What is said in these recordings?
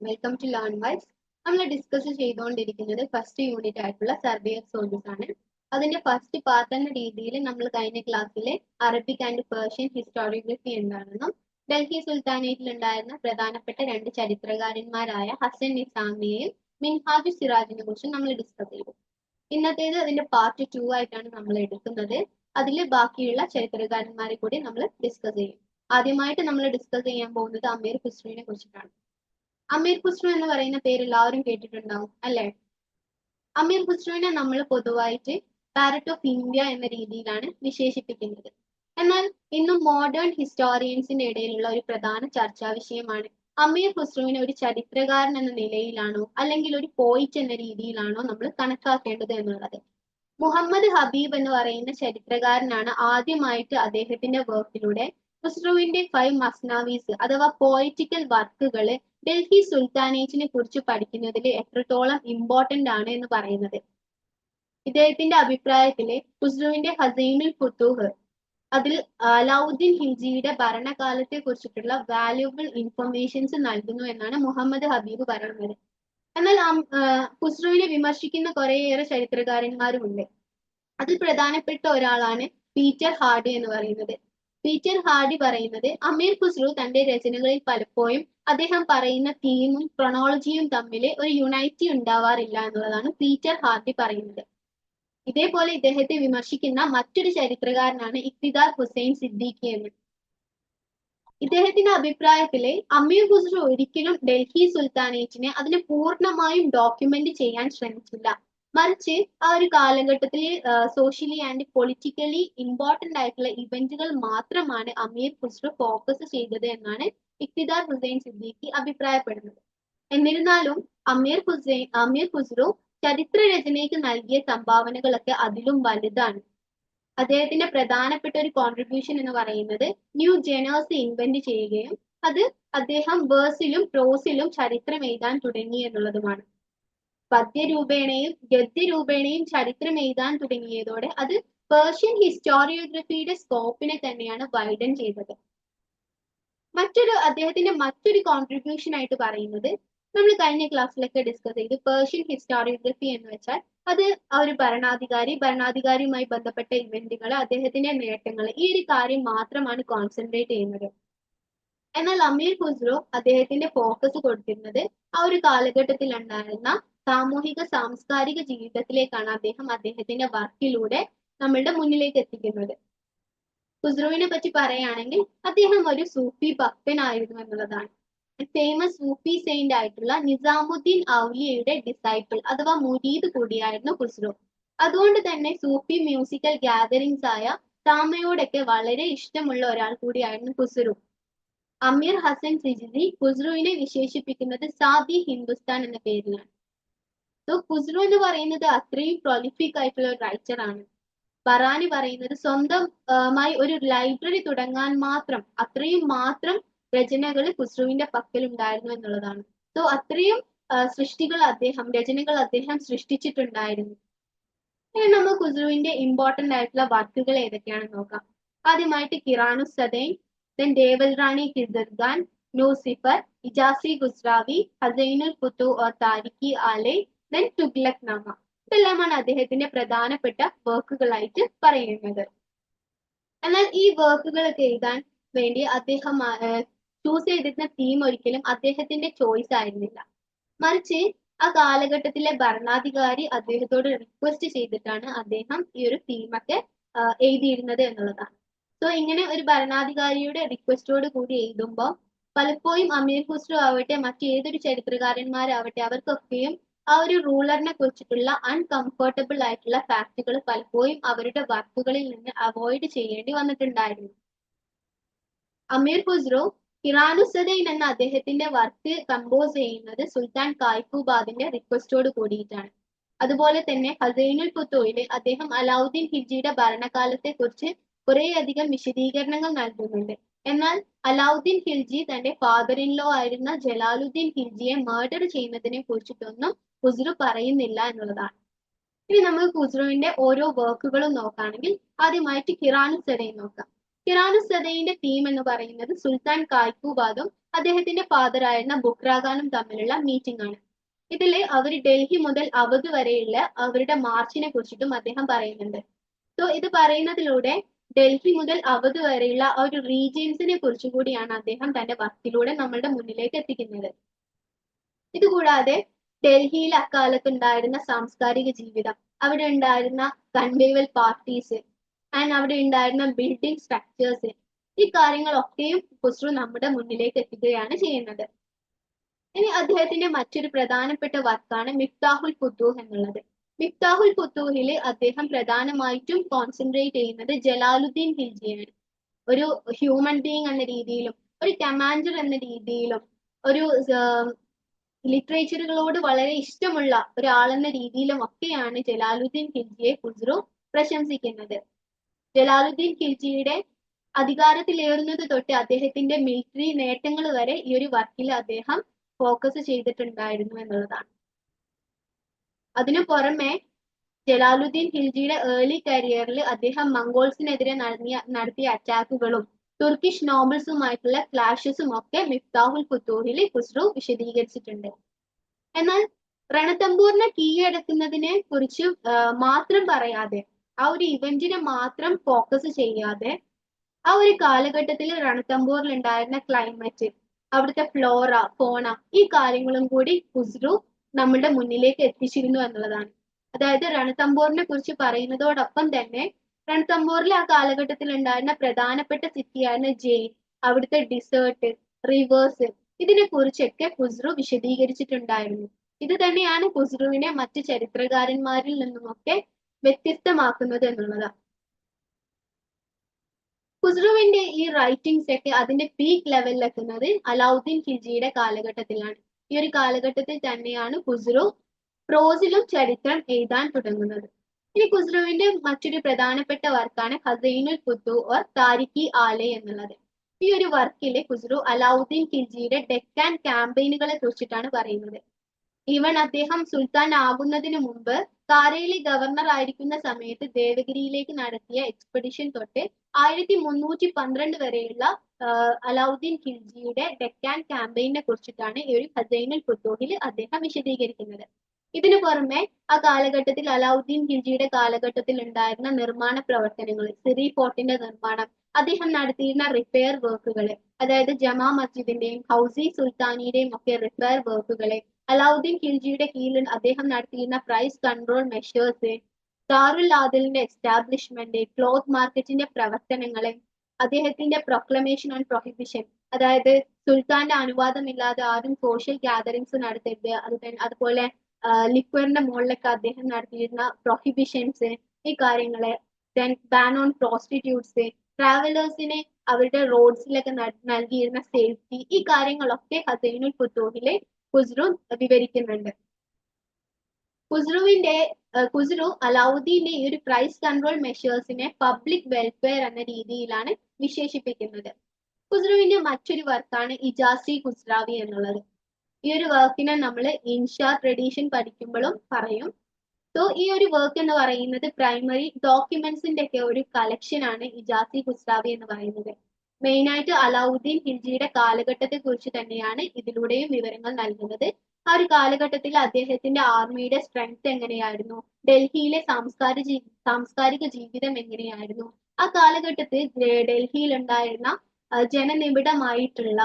Welcome to learn wise നമ്മൾ discuss ചെയ്തുകൊണ്ടിരിക്കുന്നത് first unit ആയിട്ടുള്ള സർവേ ഓഫ് സോൾജേഴ്സ് ആണ്. അതിന്റെ ഫസ്റ്റ് പാർട്ട് എന്ന രീതിയിൽ നമ്മൾ കഴിഞ്ഞ ക്ലാസ്സിലെ അറബിക് ആൻഡ് പേർഷ്യൻ ഹിസ്റ്റോറിയോഗ്രഫി എന്താണെന്നും ഡൽഹി സുൽത്താനേറ്റിൽ ഉണ്ടായിരുന്ന പ്രധാനപ്പെട്ട രണ്ട് ചരിത്രകാരന്മാരായ ഹസൻ നിസാമിയെയും മിൻഹാജു സിറാജിനെ കുറിച്ചും നമ്മൾ ഡിസ്കസ് ചെയ്തു. ഇന്നത്തേത് അതിന്റെ പാർട്ട് ടു ആയിട്ടാണ് നമ്മൾ എടുക്കുന്നത്. അതിൽ ബാക്കിയുള്ള ചരിത്രകാരന്മാരെ കൂടി നമ്മൾ ഡിസ്കസ് ചെയ്യും. ആദ്യമായിട്ട് നമ്മൾ ഡിസ്കസ് ചെയ്യാൻ പോകുന്നത് അമീർ ഖുസ്രുവിനെ കുറിച്ചിട്ടാണ്. അമീർ ഖുസ്രു എന്ന് പറയുന്ന പേര് എല്ലാവരും കേട്ടിട്ടുണ്ടാവും അല്ലേ? അമീർ ഖുസ്രുവിനെ നമ്മൾ പൊതുവായിട്ട് പാരറ്റ് ഓഫ് ഇന്ത്യ എന്ന രീതിയിലാണ് വിശേഷിപ്പിക്കുന്നത്. എന്നാൽ ഇന്നും മോഡേൺ ഹിസ്റ്റോറിയൻസിന്റെ ഇടയിലുള്ള ഒരു പ്രധാന ചർച്ചാ വിഷയമാണ് അമീർ ഖുസ്രുവിനെ ഒരു ചരിത്രകാരൻ എന്ന നിലയിലാണോ അല്ലെങ്കിൽ ഒരു പോയിറ്റ് എന്ന രീതിയിലാണോ നമ്മൾ കണക്കാക്കേണ്ടത് എന്നുള്ളത്. മുഹമ്മദ് ഹബീബ് എന്ന് പറയുന്ന ചരിത്രകാരനാണ് ആദ്യമായിട്ട് അദ്ദേഹത്തിന്റെ വർക്കിലൂടെ ഖുസ്രുവിന്റെ ഫൈവ് മസ്നാവീസ് അഥവാ പോയിറ്റിക്കൽ വർക്കുകൾ ഡൽഹി സുൽത്താനേറ്റിനെ കുറിച്ച് പഠിക്കുന്നതിൽ എത്രത്തോളം ഇമ്പോർട്ടന്റ് ആണ് എന്ന് പറയുന്നത്. ഇദ്ദേഹത്തിന്റെ അഭിപ്രായത്തിൽ ഖുസ്രുവിന്റെ ഹസൈനുൽ ഫുത്തൂഹ് അതിൽ അലാവുദ്ദീൻ ഹിൽജിയുടെ ഭരണകാലത്തെ കുറിച്ചിട്ടുള്ള വാല്യുബിൾ ഇൻഫർമേഷൻസ് നൽകുന്നു എന്നാണ് മുഹമ്മദ് ഹബീബ് പറയുന്നത്. എന്നാൽ ഖുസ്രുവിനെ വിമർശിക്കുന്ന കുറേയേറെ ചരിത്രകാരന്മാരുമുണ്ട്. അതിൽ പ്രധാനപ്പെട്ട ഒരാളാണ് പീറ്റർ ഹാർഡി എന്ന് പറയുന്നത്. പീറ്റർ ഹാർഡി പറയുന്നത് അമീർ ഖുസ്രു തന്റെ രചനകളിൽ പലപ്പോഴും അദ്ദേഹം പറയുന്ന തീമും ക്രൊണോളജിയും തമ്മിൽ ഒരു യുണൈറ്റി ഉണ്ടാവാറില്ല എന്നുള്ളതാണ് പീറ്റർ ഹാർഡി പറയുന്നത്. ഇതേപോലെ ഇദ്ദേഹത്തെ വിമർശിക്കുന്ന മറ്റൊരു ചരിത്രകാരനാണ് ഇക്തിദാർ ഹുസൈൻ സിദ്ദീഖി എന്ന്. ഇദ്ദേഹത്തിന്റെ അഭിപ്രായത്തിൽ അമീർ ഖുസ്രു ഒരിക്കലും ഡൽഹി സുൽത്താനേറ്റിനെ അതിനെ പൂർണമായും ഡോക്യുമെന്റ് ചെയ്യാൻ ശ്രമിച്ചില്ല. മറിച്ച് ആ ഒരു കാലഘട്ടത്തിൽ സോഷ്യലി ആൻഡ് പൊളിറ്റിക്കലി ഇമ്പോർട്ടന്റ് ആയിട്ടുള്ള ഇവന്റുകൾ മാത്രമാണ് അമീർ ഖുസ്രു ഫോക്കസ് ചെയ്തത് എന്നാണ് ഇക്തിദാർ ഹുസൈൻ സിദ്ദീഖി അഭിപ്രായപ്പെടുന്നത്. എന്നിരുന്നാലും അമീർ ഹുസൈൻ അമീർ ഖുസ്രു ചരിത്ര രചനയ്ക്ക് നൽകിയ സംഭാവനകളൊക്കെ അതിലും വലുതാണ്. അദ്ദേഹത്തിന്റെ പ്രധാനപ്പെട്ട ഒരു കോൺട്രിബ്യൂഷൻ എന്ന് പറയുന്നത് ന്യൂ ജേണേഴ്സ് ഇൻവെന്റ് ചെയ്യുകയും അത് അദ്ദേഹം വേഴ്സിലും പ്രോസിലും ചരിത്രം എഴുതാൻ തുടങ്ങി എന്നുള്ളതുമാണ്. പദ്യരൂപേണയും ഗദ്യരൂപേണയും ചരിത്രം എഴുതാൻ തുടങ്ങിയതോടെ അത് പേർഷ്യൻ ഹിസ്റ്റോറിയോഗ്രഫിയുടെ സ്കോപ്പിനെ തന്നെയാണ് വൈഡൻ ചെയ്തത്. മറ്റൊരു അദ്ദേഹത്തിന്റെ മറ്റൊരു കോൺട്രിബ്യൂഷൻ ആയിട്ട് പറയുന്നത് നമ്മൾ കഴിഞ്ഞ ക്ലാസ്സിലൊക്കെ ഡിസ്കസ് ചെയ്തു പേർഷ്യൻ ഹിസ്റ്റോറിയോഗ്രഫി എന്ന് വെച്ചാൽ അത് ആ ഒരു ഭരണാധികാരി ഭരണാധികാരിയുമായി ബന്ധപ്പെട്ട ഇവന്റുകൾ അദ്ദേഹത്തിന്റെ നേട്ടങ്ങൾ ഈ ഒരു കാര്യം മാത്രമാണ് കോൺസെൻട്രേറ്റ് ചെയ്യുന്നത്. എന്നാൽ അമീർ ഖുസ്രോ അദ്ദേഹത്തിന്റെ ഫോക്കസ് കൊടുത്തിരുന്നത് ആ ഒരു കാലഘട്ടത്തിൽ ഉണ്ടായിരുന്ന സാമൂഹിക സാംസ്കാരിക ജീവിതത്തിലേക്കാണ് അദ്ദേഹം അദ്ദേഹത്തിന്റെ വർക്കിലൂടെ നമ്മളുടെ മുന്നിലേക്ക് എത്തിക്കുന്നത്. ഖുസ്രുവിനെ പറ്റി പറയുകയാണെങ്കിൽ അദ്ദേഹം ഒരു സൂഫി ഭക്തനായിരുന്നു എന്നുള്ളതാണ്. ഫേമസ് സൂഫി സെയിന്റ് ആയിട്ടുള്ള നിസാമുദ്ദീൻ ഔലിയയുടെ ഡിസൈപ്പിൾ അഥവാ മുരീദ് കൂടിയായിരുന്നു ഖുസ്രു. അതുകൊണ്ട് തന്നെ സൂഫി മ്യൂസിക്കൽ ഗാദറിങ്സ് ആയ താമയോടൊക്കെ വളരെ ഇഷ്ടമുള്ള ഒരാൾ കൂടിയായിരുന്നു ഖുസ്രു. അമീർ ഹസൻ സിജിദി ഖുസ്രുവിനെ വിശേഷിപ്പിക്കുന്നത് സാദി ഹിന്ദുസ്ഥാൻ എന്ന പേരിലാണ്. സോ ഖുസ്രു എന്ന് പറയുന്നത് അത്രയും പ്രൊലിഫിക് ആയിട്ടുള്ള റൈറ്റർ ആണ്. ബറാനി പറയുന്നത് സ്വന്തമായി ഒരു ലൈബ്രറി തുടങ്ങാൻ മാത്രം അത്രയും മാത്രം രചനകൾ ഖുസ്രുവിന്റെ പക്കൽ ഉണ്ടായിരുന്നു എന്നുള്ളതാണ്. സോ അത്രയും സൃഷ്ടികൾ അദ്ദേഹം രചനകൾ അദ്ദേഹം സൃഷ്ടിച്ചിട്ടുണ്ടായിരുന്നു. ഇനി നമ്മൾ ഖുസ്രുവിന്റെ ഇമ്പോർട്ടന്റ് ആയിട്ടുള്ള വർക്കുകൾ ഏതൊക്കെയാണെന്ന് നോക്കാം. ആദ്യമായിട്ട് Qiranu Sadain then Deval Rani Khizr Khan Nuh Sipihr Ijazi Khusravi Khazainul Futuh or Tarikhi Alai then Tughlaq Nama ഇതെല്ലാമാണ് അദ്ദേഹത്തിന്റെ പ്രധാനപ്പെട്ട വർക്കുകളായിട്ട് പറയുന്നത്. എന്നാൽ ഈ വർക്കുകളൊക്കെ എഴുതാൻ വേണ്ടി അദ്ദേഹം ചൂസ് ചെയ്തിരുന്ന തീം ഒരിക്കലും അദ്ദേഹത്തിന്റെ ചോയ്സ് ആയിരുന്നില്ല. മറിച്ച് ആ കാലഘട്ടത്തിലെ ഭരണാധികാരി അദ്ദേഹത്തോട് റിക്വസ്റ്റ് ചെയ്തിട്ടാണ് അദ്ദേഹം ഈ ഒരു തീമൊക്കെ എഴുതിയിരുന്നത് എന്നുള്ളതാണ്. സോ ഇങ്ങനെ ഒരു ഭരണാധികാരിയുടെ റിക്വസ്റ്റോട് കൂടി എഴുതുമ്പോൾ പലപ്പോഴും അമീർ ഖുസ്രു ആവട്ടെ മറ്റേതൊരു ചരിത്രകാരന്മാരാവട്ടെ അവർക്കൊക്കെയും ആ ഒരു റൂളറിനെ കുറിച്ചിട്ടുള്ള അൺകംഫർട്ടബിൾ ആയിട്ടുള്ള ഫാക്റ്റുകൾ പലപ്പോഴും അവരുടെ വർക്കുകളിൽ നിന്ന് അവോയ്ഡ് ചെയ്യേണ്ടി വന്നിട്ടുണ്ടായിരുന്നു. അമീർ ഖുസ്രോ ഹിറാനുസദൈൻ എന്ന അദ്ദേഹത്തിന്റെ വർക്ക് കമ്പോസ് ചെയ്യുന്നത് സുൽത്താൻ കായ്കൂബാദിന്റെ റിക്വസ്റ്റോട് കൂടിയിട്ടാണ്. അതുപോലെ തന്നെ ഹസൈനുൽ പുത്തോയിൽ അദ്ദേഹം അലാവുദ്ദീൻ ഹിജിയുടെ ഭരണകാലത്തെ കുറിച്ച് കുറേയധികം വിശദീകരണങ്ങൾ നൽകുന്നുണ്ട്. എന്നാൽ അലാവുദ്ദീൻ ഖിൽജി തന്റെ ഫാദർ ഇൻ ലോ ആയിരുന്ന ജലാലുദ്ദീൻ ഖിൽജിയെ മർഡർ ചെയ്യുന്നതിനെ കുറിച്ചിട്ടൊന്നും ഖുസ്രു പറയുന്നില്ല എന്നുള്ളതാണ്. ഇനി നമ്മൾ ഖുസ്രുവിന്റെ ഓരോ വർക്കുകളും നോക്കുകയാണെങ്കിൽ ആദ്യമായിട്ട് കിറാനു സദയെ നോക്കാം. കിറാനു സദയിന്റെ തീം എന്ന് പറയുന്നത് സുൽത്താൻ കായ്കൂബാദും അദ്ദേഹത്തിന്റെ ഫാദറായിരുന്ന ബുക്രാഖാനും തമ്മിലുള്ള മീറ്റിംഗ് ആണ്. ഇതിൽ അവർ ഡൽഹി മുതൽ അവധ് വരെയുള്ള അവരുടെ മാർച്ചിനെ കുറിച്ചിട്ടും അദ്ദേഹം പറയുന്നുണ്ട്. സോ ഇത് പറയുന്നതിലൂടെ ഡൽഹി മുതൽ അവധ് വരെയുള്ള ആ ഒരു റീജിയൻസിനെ കുറിച്ചും കൂടിയാണ് അദ്ദേഹം തന്റെ വർക്കിലൂടെ നമ്മളുടെ മുന്നിലേക്ക് എത്തിക്കുന്നത്. ഇതുകൂടാതെ ഡൽഹിയിൽ അക്കാലത്ത് ഉണ്ടായിരുന്ന സാംസ്കാരിക ജീവിതം അവിടെ ഉണ്ടായിരുന്ന കൺവേവൽ പാർട്ടീസ് ആൻഡ് അവിടെ ഉണ്ടായിരുന്ന ബിൽഡിംഗ് സ്ട്രക്ചേഴ്സ് ഈ കാര്യങ്ങളൊക്കെയും ഖുസ്രു നമ്മുടെ മുന്നിലേക്ക് എത്തിക്കുകയാണ് ചെയ്യുന്നത്. ഇനി അദ്ദേഹത്തിന്റെ മറ്റൊരു പ്രധാനപ്പെട്ട വർക്കാണ് മിഫ്താഹുൽ ഫുത്തൂഹ് എന്നുള്ളത്. മിഫ്താഹുൽ ഫുത്തൂഹിൽ അദ്ദേഹം പ്രധാനമായിട്ടും കോൺസെൻട്രേറ്റ് ചെയ്യുന്നത് ജലാലുദ്ദീൻ ഖിൽജിയാണ് ഒരു ഹ്യൂമൻ ബീങ് എന്ന രീതിയിലും ഒരു കമാൻഡർ എന്ന രീതിയിലും ഒരു ലിറ്ററേച്ചറുകളോട് വളരെ ഇഷ്ടമുള്ള ഒരാളെന്ന രീതിയിലും ഒക്കെയാണ് ജലാലുദ്ദീൻ ഖിൽജിയെ ഖുസ്രു പ്രശംസിക്കുന്നത്. ജലാലുദ്ദീൻ ഖിൽജിയുടെ അധികാരത്തിലേറുന്നത് തൊട്ട് അദ്ദേഹത്തിന്റെ മിലിറ്ററി നേട്ടങ്ങൾ വരെ ഈ ഒരു വർക്കിൽ അദ്ദേഹം ഫോക്കസ് ചെയ്തിട്ടുണ്ടായിരുന്നു എന്നുള്ളതാണ്. അതിനു പുറമെ ജലാലുദ്ദീൻ ഖിൽജിയുടെ ഏർലി കരിയറിൽ അദ്ദേഹം മംഗോൾസിനെതിരെ നടത്തിയ നടത്തിയ അറ്റാക്കുകളും തുർക്കിഷ് നോബൽസുമായിട്ടുള്ള ക്ലാഷസും ഒക്കെ മിഫ്താഹുൽ ഫുത്തൂഹിൽ ഖുസ്രു വിശദീകരിച്ചിട്ടുണ്ട്. എന്നാൽ രണതമ്പൂറിനെ കീഴടക്കുന്നതിനെ കുറിച്ച് മാത്രം പറയാതെ ആ ഒരു ഇവന്റിനെ മാത്രം ഫോക്കസ് ചെയ്യാതെ ആ ഒരു കാലഘട്ടത്തിൽ റണതമ്പൂറിൽ ഉണ്ടായിരുന്ന ക്ലൈമറ്റ് അവിടുത്തെ ഫ്ലോറ ഫോണ ഈ കാര്യങ്ങളും കൂടി ഖുസ്രു നമ്മളുടെ മുന്നിലേക്ക് എത്തിച്ചിരുന്നു എന്നുള്ളതാണ്. അതായത് റണതമ്പൂറിനെ കുറിച്ച് പറയുന്നതോടൊപ്പം തന്നെ രണത്തമ്പൂറിൽ ആ കാലഘട്ടത്തിൽ ഉണ്ടായിരുന്ന പ്രധാനപ്പെട്ട സിറ്റിയാണ് ജെയിൻ അവിടുത്തെ ഡിസേർട്ട് റിവേഴ്സ് ഇതിനെ കുറിച്ചൊക്കെ ഖുസ്രു വിശദീകരിച്ചിട്ടുണ്ടായിരുന്നു. ഇത് തന്നെയാണ് ഖുസ്രുവിനെ മറ്റു ചരിത്രകാരന്മാരിൽ നിന്നുമൊക്കെ വ്യത്യസ്തമാക്കുന്നത് എന്നുള്ളതാണ് ഖുസ്രുവിന്റെ ഈ റൈറ്റിംഗ്സ് ഒക്കെ അതിന്റെ പീക്ക് ലെവലിൽ എത്തുന്നത് അലാവുദ്ദീൻ ഖിൽജിയുടെ കാലഘട്ടത്തിലാണ്. ഈ ഒരു കാലഘട്ടത്തിൽ തന്നെയാണ് ഖുസ്രു പ്രോസിലും ചരിത്രം എഴുതാൻ തുടങ്ങുന്നത്. ഇനി ഖുസ്രുവിന്റെ മറ്റൊരു പ്രധാനപ്പെട്ട വർക്കാണ് ഹസൈനുൽ ഖുദ്ദു ഓർ താരിഖി ആലെ എന്നുള്ളത്. ഈ ഒരു വർക്കിൽ ഖുസ്രു അലാവുദ്ദീൻ ഖിൽജിയുടെ ഡെക്കാൻ ക്യാമ്പയിനുകളെ കുറിച്ചിട്ടാണ് പറയുന്നത്. ഇവൻ അദ്ദേഹം സുൽത്താൻ ആകുന്നതിന് മുമ്പ് കാരയിലെ ഗവർണർ ആയിരിക്കുന്ന സമയത്ത് ദേവഗിരിയിലേക്ക് നടത്തിയ എക്സ്പെഡിഷൻ തൊട്ട് ആയിരത്തി മുന്നൂറ്റി പന്ത്രണ്ട് വരെയുള്ള അലാവുദ്ദീൻ ഖിൽജിയുടെ ഡെക്കാൻ ക്യാമ്പയിനെ കുറിച്ചിട്ടാണ് ഈ ഒരു ഹസൈനുൽ ഫുത്തൂഹിൽ അദ്ദേഹം വിശദീകരിക്കുന്നത്. ഇതിനു പുറമെ ആ കാലഘട്ടത്തിൽ അലാവുദ്ദീൻ ഖിൽജിയുടെ കാലഘട്ടത്തിൽ ഉണ്ടായിരുന്ന നിർമ്മാണ പ്രവർത്തനങ്ങൾ സിറി ഫോർട്ടിന്റെ നിർമ്മാണം അദ്ദേഹം നടത്തിയിരുന്ന റിപ്പയർ വർക്കുകൾ അതായത് ജമാ മസ്ജിദിന്റെയും ഹൗസി സുൽത്താനിയുടെയും ഒക്കെ റിപ്പയർ വർക്കുകളെ അലാവുദ്ദീൻ ഖിൽജിയുടെ കീഴിൽ അദ്ദേഹം നടത്തിയിരുന്ന പ്രൈസ് കൺട്രോൾ മെഷേഴ്സ് ദാറുൽ ആദലിന്റെ എസ്റ്റാബ്ലിഷ്മെന്റ് ക്ലോത്ത് മാർക്കറ്റിന്റെ പ്രവർത്തനങ്ങൾ അദ്ദേഹത്തിന്റെ പ്രൊക്ലമേഷൻ ഓൺ പ്രൊഹിബിഷൻ അതായത് സുൽത്താന്റെ അനുവാദമില്ലാതെ ആരും സോഷ്യൽ ഗ്യാതറിങ്സ് നടത്തരുത് അത് അതുപോലെ ലിക്വറിന്റെ മുകളിലൊക്കെ അദ്ദേഹം നടത്തിയിരുന്ന പ്രൊഹിബിഷൻസ് ഈ കാര്യങ്ങളെ ദെൻ ബാൻ ഓൺ പ്രോസ്റ്റിറ്റ്യൂട്ട്സ് ട്രാവലേഴ്സിനെ അവരുടെ റോഡ്സിലൊക്കെ നൽകിയിരുന്ന സേഫ്റ്റി ഈ കാര്യങ്ങളൊക്കെ ഹസൈനുൽ ഫുത്തൂഹിലെ ഖുസ്രു വിവരിക്കുന്നുണ്ട്. ഖുസ്രുവിന്റെ ഖുസ്രു അലാവുദ്ദീന്റെ ഈ ഒരു പ്രൈസ് കൺട്രോൾ മെഷേഴ്സിനെ പബ്ലിക് വെൽഫെയർ എന്ന രീതിയിലാണ് വിശേഷിപ്പിക്കുന്നത്. ഖുസ്രുവിന്റെ മറ്റൊരു വർക്കാണ് ഇജാസി ഖുസ്രാവി എന്നുള്ളത്. ഈ ഒരു വർക്കിനെ നമ്മൾ ഇൻഷാ ട്രഡീഷൻ പഠിക്കുമ്പോഴും പറയും. സോ ഈ ഒരു വർക്ക് എന്ന് പറയുന്നത് പ്രൈമറി ഡോക്യുമെന്റ്സിന്റെ ഒക്കെ ഒരു കളക്ഷൻ ആണ് ഇജാസി ഖുസ്രാവി എന്ന് പറയുന്നത്. മെയിൻ ആയിട്ട് അലാവുദ്ദീൻ ഖിൽജിയുടെ കാലഘട്ടത്തെ കുറിച്ച് തന്നെയാണ് ഇതിലൂടെയും വിവരങ്ങൾ നൽകുന്നത്. ആ ഒരു കാലഘട്ടത്തിൽ അദ്ദേഹത്തിന്റെ ആർമിയുടെ സ്ട്രെങ്ത് എങ്ങനെയായിരുന്നു? ഡൽഹിയിലെ സാംസ്കാരിക സാംസ്കാരിക ജീവിതം എങ്ങനെയായിരുന്നു? ആ കാലഘട്ടത്തിൽ ഡൽഹിയിൽ ഉണ്ടായിരുന്ന ജനനിബിഡമായിട്ടുള്ള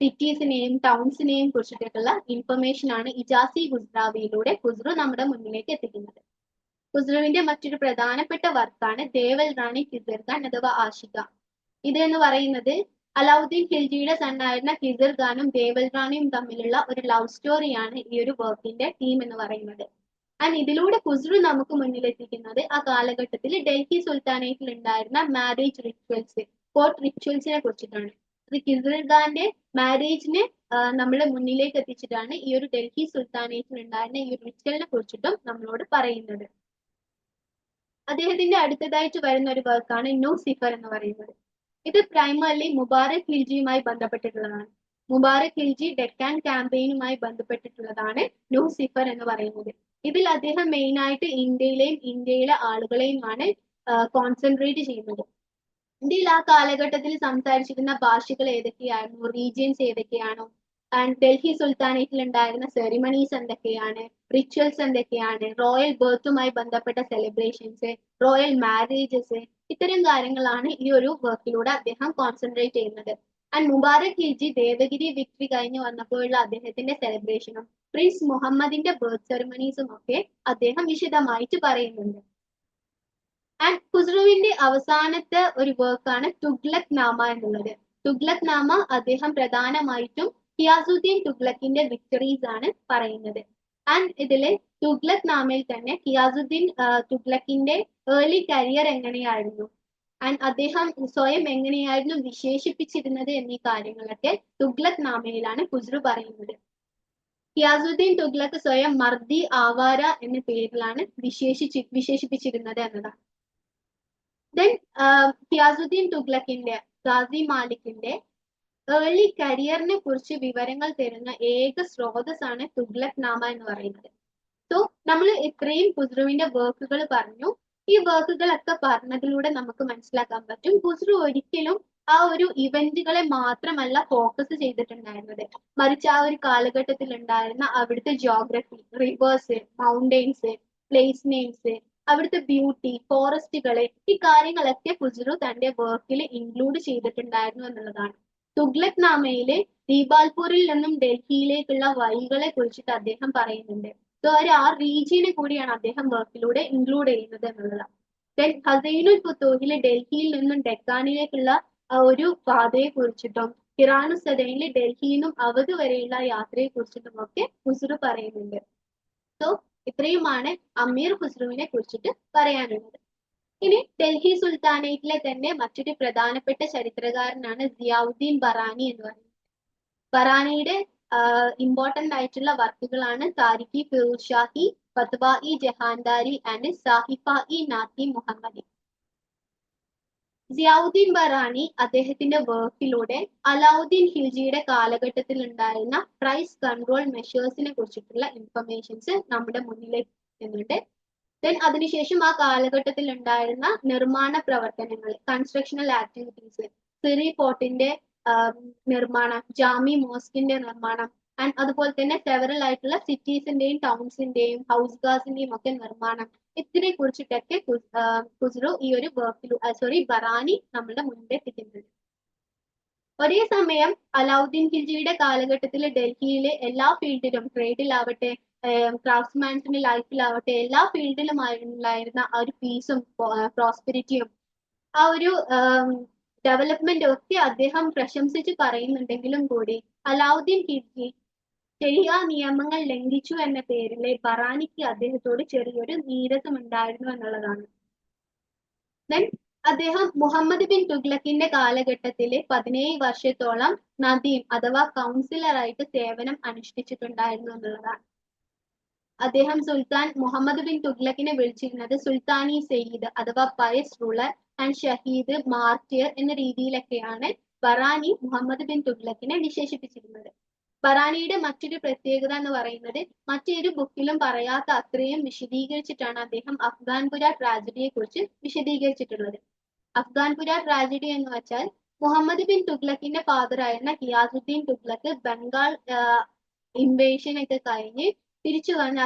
സിറ്റീസിനെയും ടൗൺസിനെയും കുറിച്ചിട്ടുള്ള ഇൻഫർമേഷൻ ആണ് ഇജാസി ഗുസ്രാവിയിലൂടെ ഖുസ്രു നമ്മുടെ മുന്നിലേക്ക് എത്തിക്കുന്നത്. ഖുസ്രുവിന്റെ മറ്റൊരു പ്രധാനപ്പെട്ട വർക്കാണ് ദേവൽ റാണി കിസിർ ഖാൻ അഥവാ ആഷിക ഇത് എന്ന് പറയുന്നത് അലാവുദ്ദീൻ ഖിൽജിയുടെ സണ്ണായിരുന്ന ഖിസർ ഖാനും ദേവൽ റാണിയും തമ്മിലുള്ള ഒരു ലവ് സ്റ്റോറിയാണ് ഈ ഒരു വർക്കിന്റെ തീം എന്ന് പറയുന്നത്. ആൻഡ് ഇതിലൂടെ ഖുസ്രു നമുക്ക് മുന്നിലെത്തിക്കുന്നത് ആ കാലഘട്ടത്തിൽ ഡൽഹി സുൽത്താനേറ്റിൽ ഉണ്ടായിരുന്ന മാരേജ് റിച്വൽസ് കോർട്ട് റിച്വൽസിനെ കുറിച്ചിട്ടാണ്. ഇത് കിസിർ ഖാന്റെ മാരേജിനെ നമ്മളെ മുന്നിലേക്ക് എത്തിച്ചിട്ടാണ് ഈ ഒരു ഡൽഹി സുൽത്താനേറ്റിൽ ഉണ്ടായിരുന്ന ഈ ഒരു റിച്വലിനെ കുറിച്ചിട്ടും നമ്മളോട് പറയുന്നത്. അദ്ദേഹത്തിന്റെ അടുത്തതായിട്ട് വരുന്ന ഒരു വർക്കാണ് നോ സിഫർ എന്ന് പറയുന്നത്. ഇത് പ്രൈമർലി മുബാറക് ഖിൽജിയുമായി ബന്ധപ്പെട്ടിട്ടുള്ളതാണ്. മുബാറക് ഖിൽജി ഡെക്കാൻ ക്യാമ്പയിനുമായി ബന്ധപ്പെട്ടിട്ടുള്ളതാണ് നോ സിഫർ എന്ന് പറയുന്നത്. ഇതിൽ അദ്ദേഹം മെയിൻ ആയിട്ട് ഇന്ത്യയിലെയും ഇന്ത്യയിലെ ആളുകളെയുമാണ് കോൺസെൻട്രേറ്റ് ചെയ്യുന്നത്. ഇന്ത്യയിൽ ആ കാലഘട്ടത്തിൽ സംസാരിച്ചിരുന്ന ഭാഷകൾ ഏതൊക്കെയായിരുന്നു? റീജിയൻസ് ഏതൊക്കെയാണോ? ആൻഡ് ഡൽഹി സുൽത്താനേറ്റിൽ ഉണ്ടായിരുന്ന സെറിമണീസ് എന്തൊക്കെയാണ്? റിച്വൽസ് എന്തൊക്കെയാണ്? റോയൽ ബർത്തുമായി ബന്ധപ്പെട്ട സെലിബ്രേഷൻസ് റോയൽ മാരേജസ് ഇത്തരം കാര്യങ്ങളാണ് ഈ ഒരു വർക്കിലൂടെ അദ്ദേഹം കോൺസെൻട്രേറ്റ് ചെയ്യുന്നത്. ആൻഡ് മുബാറക് ഹിൽജി ദേവഗിരി വിക്ടറി കഴിഞ്ഞു വന്നപ്പോഴുള്ള അദ്ദേഹത്തിന്റെ സെലിബ്രേഷനും പ്രിൻസ് മുഹമ്മദിന്റെ ബർത്ത് സെറിമണീസും ഒക്കെ അദ്ദേഹം വിശദമായിട്ട് പറയുന്നുണ്ട്. ആൻഡ് ഖുസ്രുവിന്റെ അവസാനത്തെ ഒരു വർക്കാണ് തുഗ്ലക് നാമ എന്നുള്ളത്. തുഗ്ലക് നാമ അദ്ദേഹം പ്രധാനമായിട്ടും കിയാസുദ്ദീൻ തുഗ്ലക്കിന്റെ വിക്ടറീസ് ആണ് പറയുന്നത്. ആൻഡ് ഇതിൽ തുഗ്ലക് നാമയിൽ തന്നെ കിയാസുദ്ദീൻ തുഗ്ലക്കിന്റെ ഏർലി കരിയർ എങ്ങനെയായിരുന്നു? ആൻഡ് അദ്ദേഹം സ്വയം എങ്ങനെയായിരുന്നു വിശേഷിപ്പിച്ചിരുന്നത് എന്നീ കാര്യങ്ങളൊക്കെ തുഗ്ലക് നാമയിലാണ് ഖുസ്രു പറയുന്നത്. കിയാസുദ്ദീൻ തുഗ്ലക്ക് സ്വയം മർദി ആവാര എന്ന പേരിലാണ് വിശേഷിച്ച് വിശേഷിപ്പിച്ചിരുന്നത് എന്നതാണ്. ദെൻ ഖിയാസുദ്ദീൻ തുഗ്ലക്കിന്റെ ഗാസി മാലിക്കിന്റെ ഏർലി കരിയറിനെ കുറിച്ച് വിവരങ്ങൾ തരുന്ന ഏക സ്രോതസ്സാണ് തുഗ്ലക് നാമ എന്ന് പറയുന്നത്. സോ നമ്മൾ ഇത്രയും ഖുസ്രുവിന്റെ വർക്കുകൾ പറഞ്ഞു. ഈ വർക്കുകളൊക്കെ പറഞ്ഞതിലൂടെ നമുക്ക് മനസ്സിലാക്കാൻ പറ്റും. ഖുസ്രു ഒരിക്കലും ആ ഒരു ഇവന്റുകളെ മാത്രമല്ല ഫോക്കസ് ചെയ്തിട്ടുണ്ടായിരുന്നത്. മറിച്ച് ആ ഒരു കാലഘട്ടത്തിൽ ഉണ്ടായിരുന്ന അവിടുത്തെ geography rivers mountains place names അവിടുത്തെ ബ്യൂട്ടി ഫോറസ്റ്റുകൾ ഈ കാര്യങ്ങളൊക്കെ ഖുസ്രു തന്റെ വർക്കിൽ ഇൻക്ലൂഡ് ചെയ്തിട്ടുണ്ടായിരുന്നു എന്നുള്ളതാണ്. തുഗ്ലക് നാമയിലെ ദീപാൽപൂരിൽ നിന്നും ഡൽഹിയിലേക്കുള്ള വഴികളെ കുറിച്ചിട്ട് അദ്ദേഹം പറയുന്നുണ്ട്. സോ ഒരു ആ റീജിയനെ കൂടിയാണ് അദ്ദേഹം വർക്കിലൂടെ ഇൻക്ലൂഡ് ചെയ്യുന്നത് എന്നുള്ളതാണ്. ദെൻ ഹസൈനുൽ ഫുത്തൂഹിലെ ഡൽഹിയിൽ നിന്നും ഡെക്കാനിലേക്കുള്ള ഒരു പാതയെ കുറിച്ചിട്ടും ഹിറാനു സദൈനിലെ ഡൽഹിയിൽ നിന്നും അവധ് വരെയുള്ള യാത്രയെ കുറിച്ചിട്ടും ഒക്കെ ഖുസ്രു പറയുന്നുണ്ട്. സോ ഇത്രയുമാണ് അമീർ ഖുസ്രുവിനെ കുറിച്ചിട്ട് പറയാനുള്ളത്. ഇനി ഡൽഹി സുൽത്താനേറ്റിലെ തന്നെ മറ്റൊരു പ്രധാനപ്പെട്ട ചരിത്രകാരനാണ് സിയാവുദ്ദീൻ ബറാനി എന്ന് പറയുന്നത്. ബറാനിയുടെ ഇമ്പോർട്ടന്റ് ആയിട്ടുള്ള വർക്കുകളാണ് താരിഖി ഫിറൂസ് ഷാഹി ഫത്വ ഇ ജഹാൻദാരി ആൻഡ് സാഹിഫ ഇ നാത്തി മുഹമ്മദി. സിയാവുദ്ദീൻ ബറാനി അദ്ദേഹത്തിന്റെ വർക്കിലൂടെ അലാവുദ്ദീൻ ഖിൽജിയുടെ കാലഘട്ടത്തിൽ ഉണ്ടായിരുന്ന പ്രൈസ് കൺട്രോൾ മെഷേഴ്സിനെ കുറിച്ചിട്ടുള്ള ഇൻഫർമേഷൻസ് നമ്മുടെ മുന്നിലേക്ക് എത്തുന്നുണ്ട് ദെൻ അതിനുശേഷം ആ കാലഘട്ടത്തിൽ ഉണ്ടായിരുന്ന നിർമ്മാണ പ്രവർത്തനങ്ങൾ കൺസ്ട്രക്ഷണൽ ആക്ടിവിറ്റീസ് സിറി പോർട്ടിന്റെ നിർമ്മാണം ജാമി മോസ്കിന്റെ നിർമ്മാണം ആൻഡ് അതുപോലെ തന്നെ സെവറൽ ആയിട്ടുള്ള സിറ്റീസിന്റെയും ടൗൺസിന്റെയും ഹൗസ് ഗാസിന്റെയും ഒക്കെ നിർമ്മാണം ഇതിനെ കുറിച്ചിട്ടൊക്കെ ഖുസ്രു ഈ ഒരു വർക്കിൽ സോറി ബറാനി നമ്മളുടെ മുന്നിൽ എത്തിക്കുന്നുണ്ട് ഒരേ സമയം അലാവുദ്ദീൻ ഖിൽജിയുടെ കാലഘട്ടത്തിൽ ഡൽഹിയിലെ എല്ലാ ഫീൽഡിലും ട്രേഡിലാവട്ടെ ക്രാഫ്റ്റ്സ്മാൻസിന്റെ ലൈഫിലാവട്ടെ എല്ലാ ഫീൽഡിലും ഉണ്ടായിരുന്ന ആ ഒരു പീസും പ്രോസ്പെരിറ്റിയും ആ ഒരു ഡെവലപ്മെന്റ് ഒക്കെ അദ്ദേഹം പ്രശംസിച്ച് പറയുന്നുണ്ടെങ്കിലും കൂടി അലാവുദ്ദീൻ ഖിൽജി ശരിയ നിയമങ്ങൾ ലംഘിച്ചു എന്ന പേരിലെ ബറാനിക്ക് അദ്ദേഹത്തോട് ചെറിയൊരു നീരസം ഉണ്ടായിരുന്നു എന്നുള്ളതാണ്. ദെൻ അദ്ദേഹം മുഹമ്മദ് ബിൻ തുഗ്ലക്കിന്റെ കാലഘട്ടത്തിലെ പതിനേഴ് വർഷത്തോളം നദീം അഥവാ കൗൺസിലറായിട്ട് സേവനം അനുഷ്ഠിച്ചിട്ടുണ്ടായിരുന്നു എന്നുള്ളതാണ്. അദ്ദേഹം സുൽത്താൻ മുഹമ്മദ് ബിൻ തുഗ്ലക്കിനെ വിളിച്ചിരുന്നത് സുൽത്താനി സയ്യിദ് അഥവാ പയസ് റൂളർ ആൻഡ് ഷഹീദ് മാർട്ടിയർ എന്ന രീതിയിലൊക്കെയാണ് ബറാനി മുഹമ്മദ് ബിൻ തുഗ്ലക്കിനെ വിശേഷിപ്പിച്ചിരുന്നത്. ബറാനിയുടെ മറ്റൊരു പ്രത്യേകത എന്ന് പറയുന്നത് മറ്റൊരു ബുക്കിലും പറയാത്ത അത്രയും വിശദീകരിച്ചിട്ടാണ് അദ്ദേഹം അഫ്ഗാൻപുര ട്രാജഡിയെ കുറിച്ച് വിശദീകരിച്ചിട്ടുള്ളത്. അഫ്ഗാൻപുര ട്രാജഡി എന്ന് വെച്ചാൽ മുഹമ്മദ് ബിൻ തുഗ്ലക്കിന്റെ ഫാദർ ആയിരുന്ന ഹിയാസുദ്ദീൻ തുഗ്ലക്ക് ബംഗാൾ ഇൻവേഷൻ ഒക്കെ കഴിഞ്ഞ് തിരിച്ചു വന്ന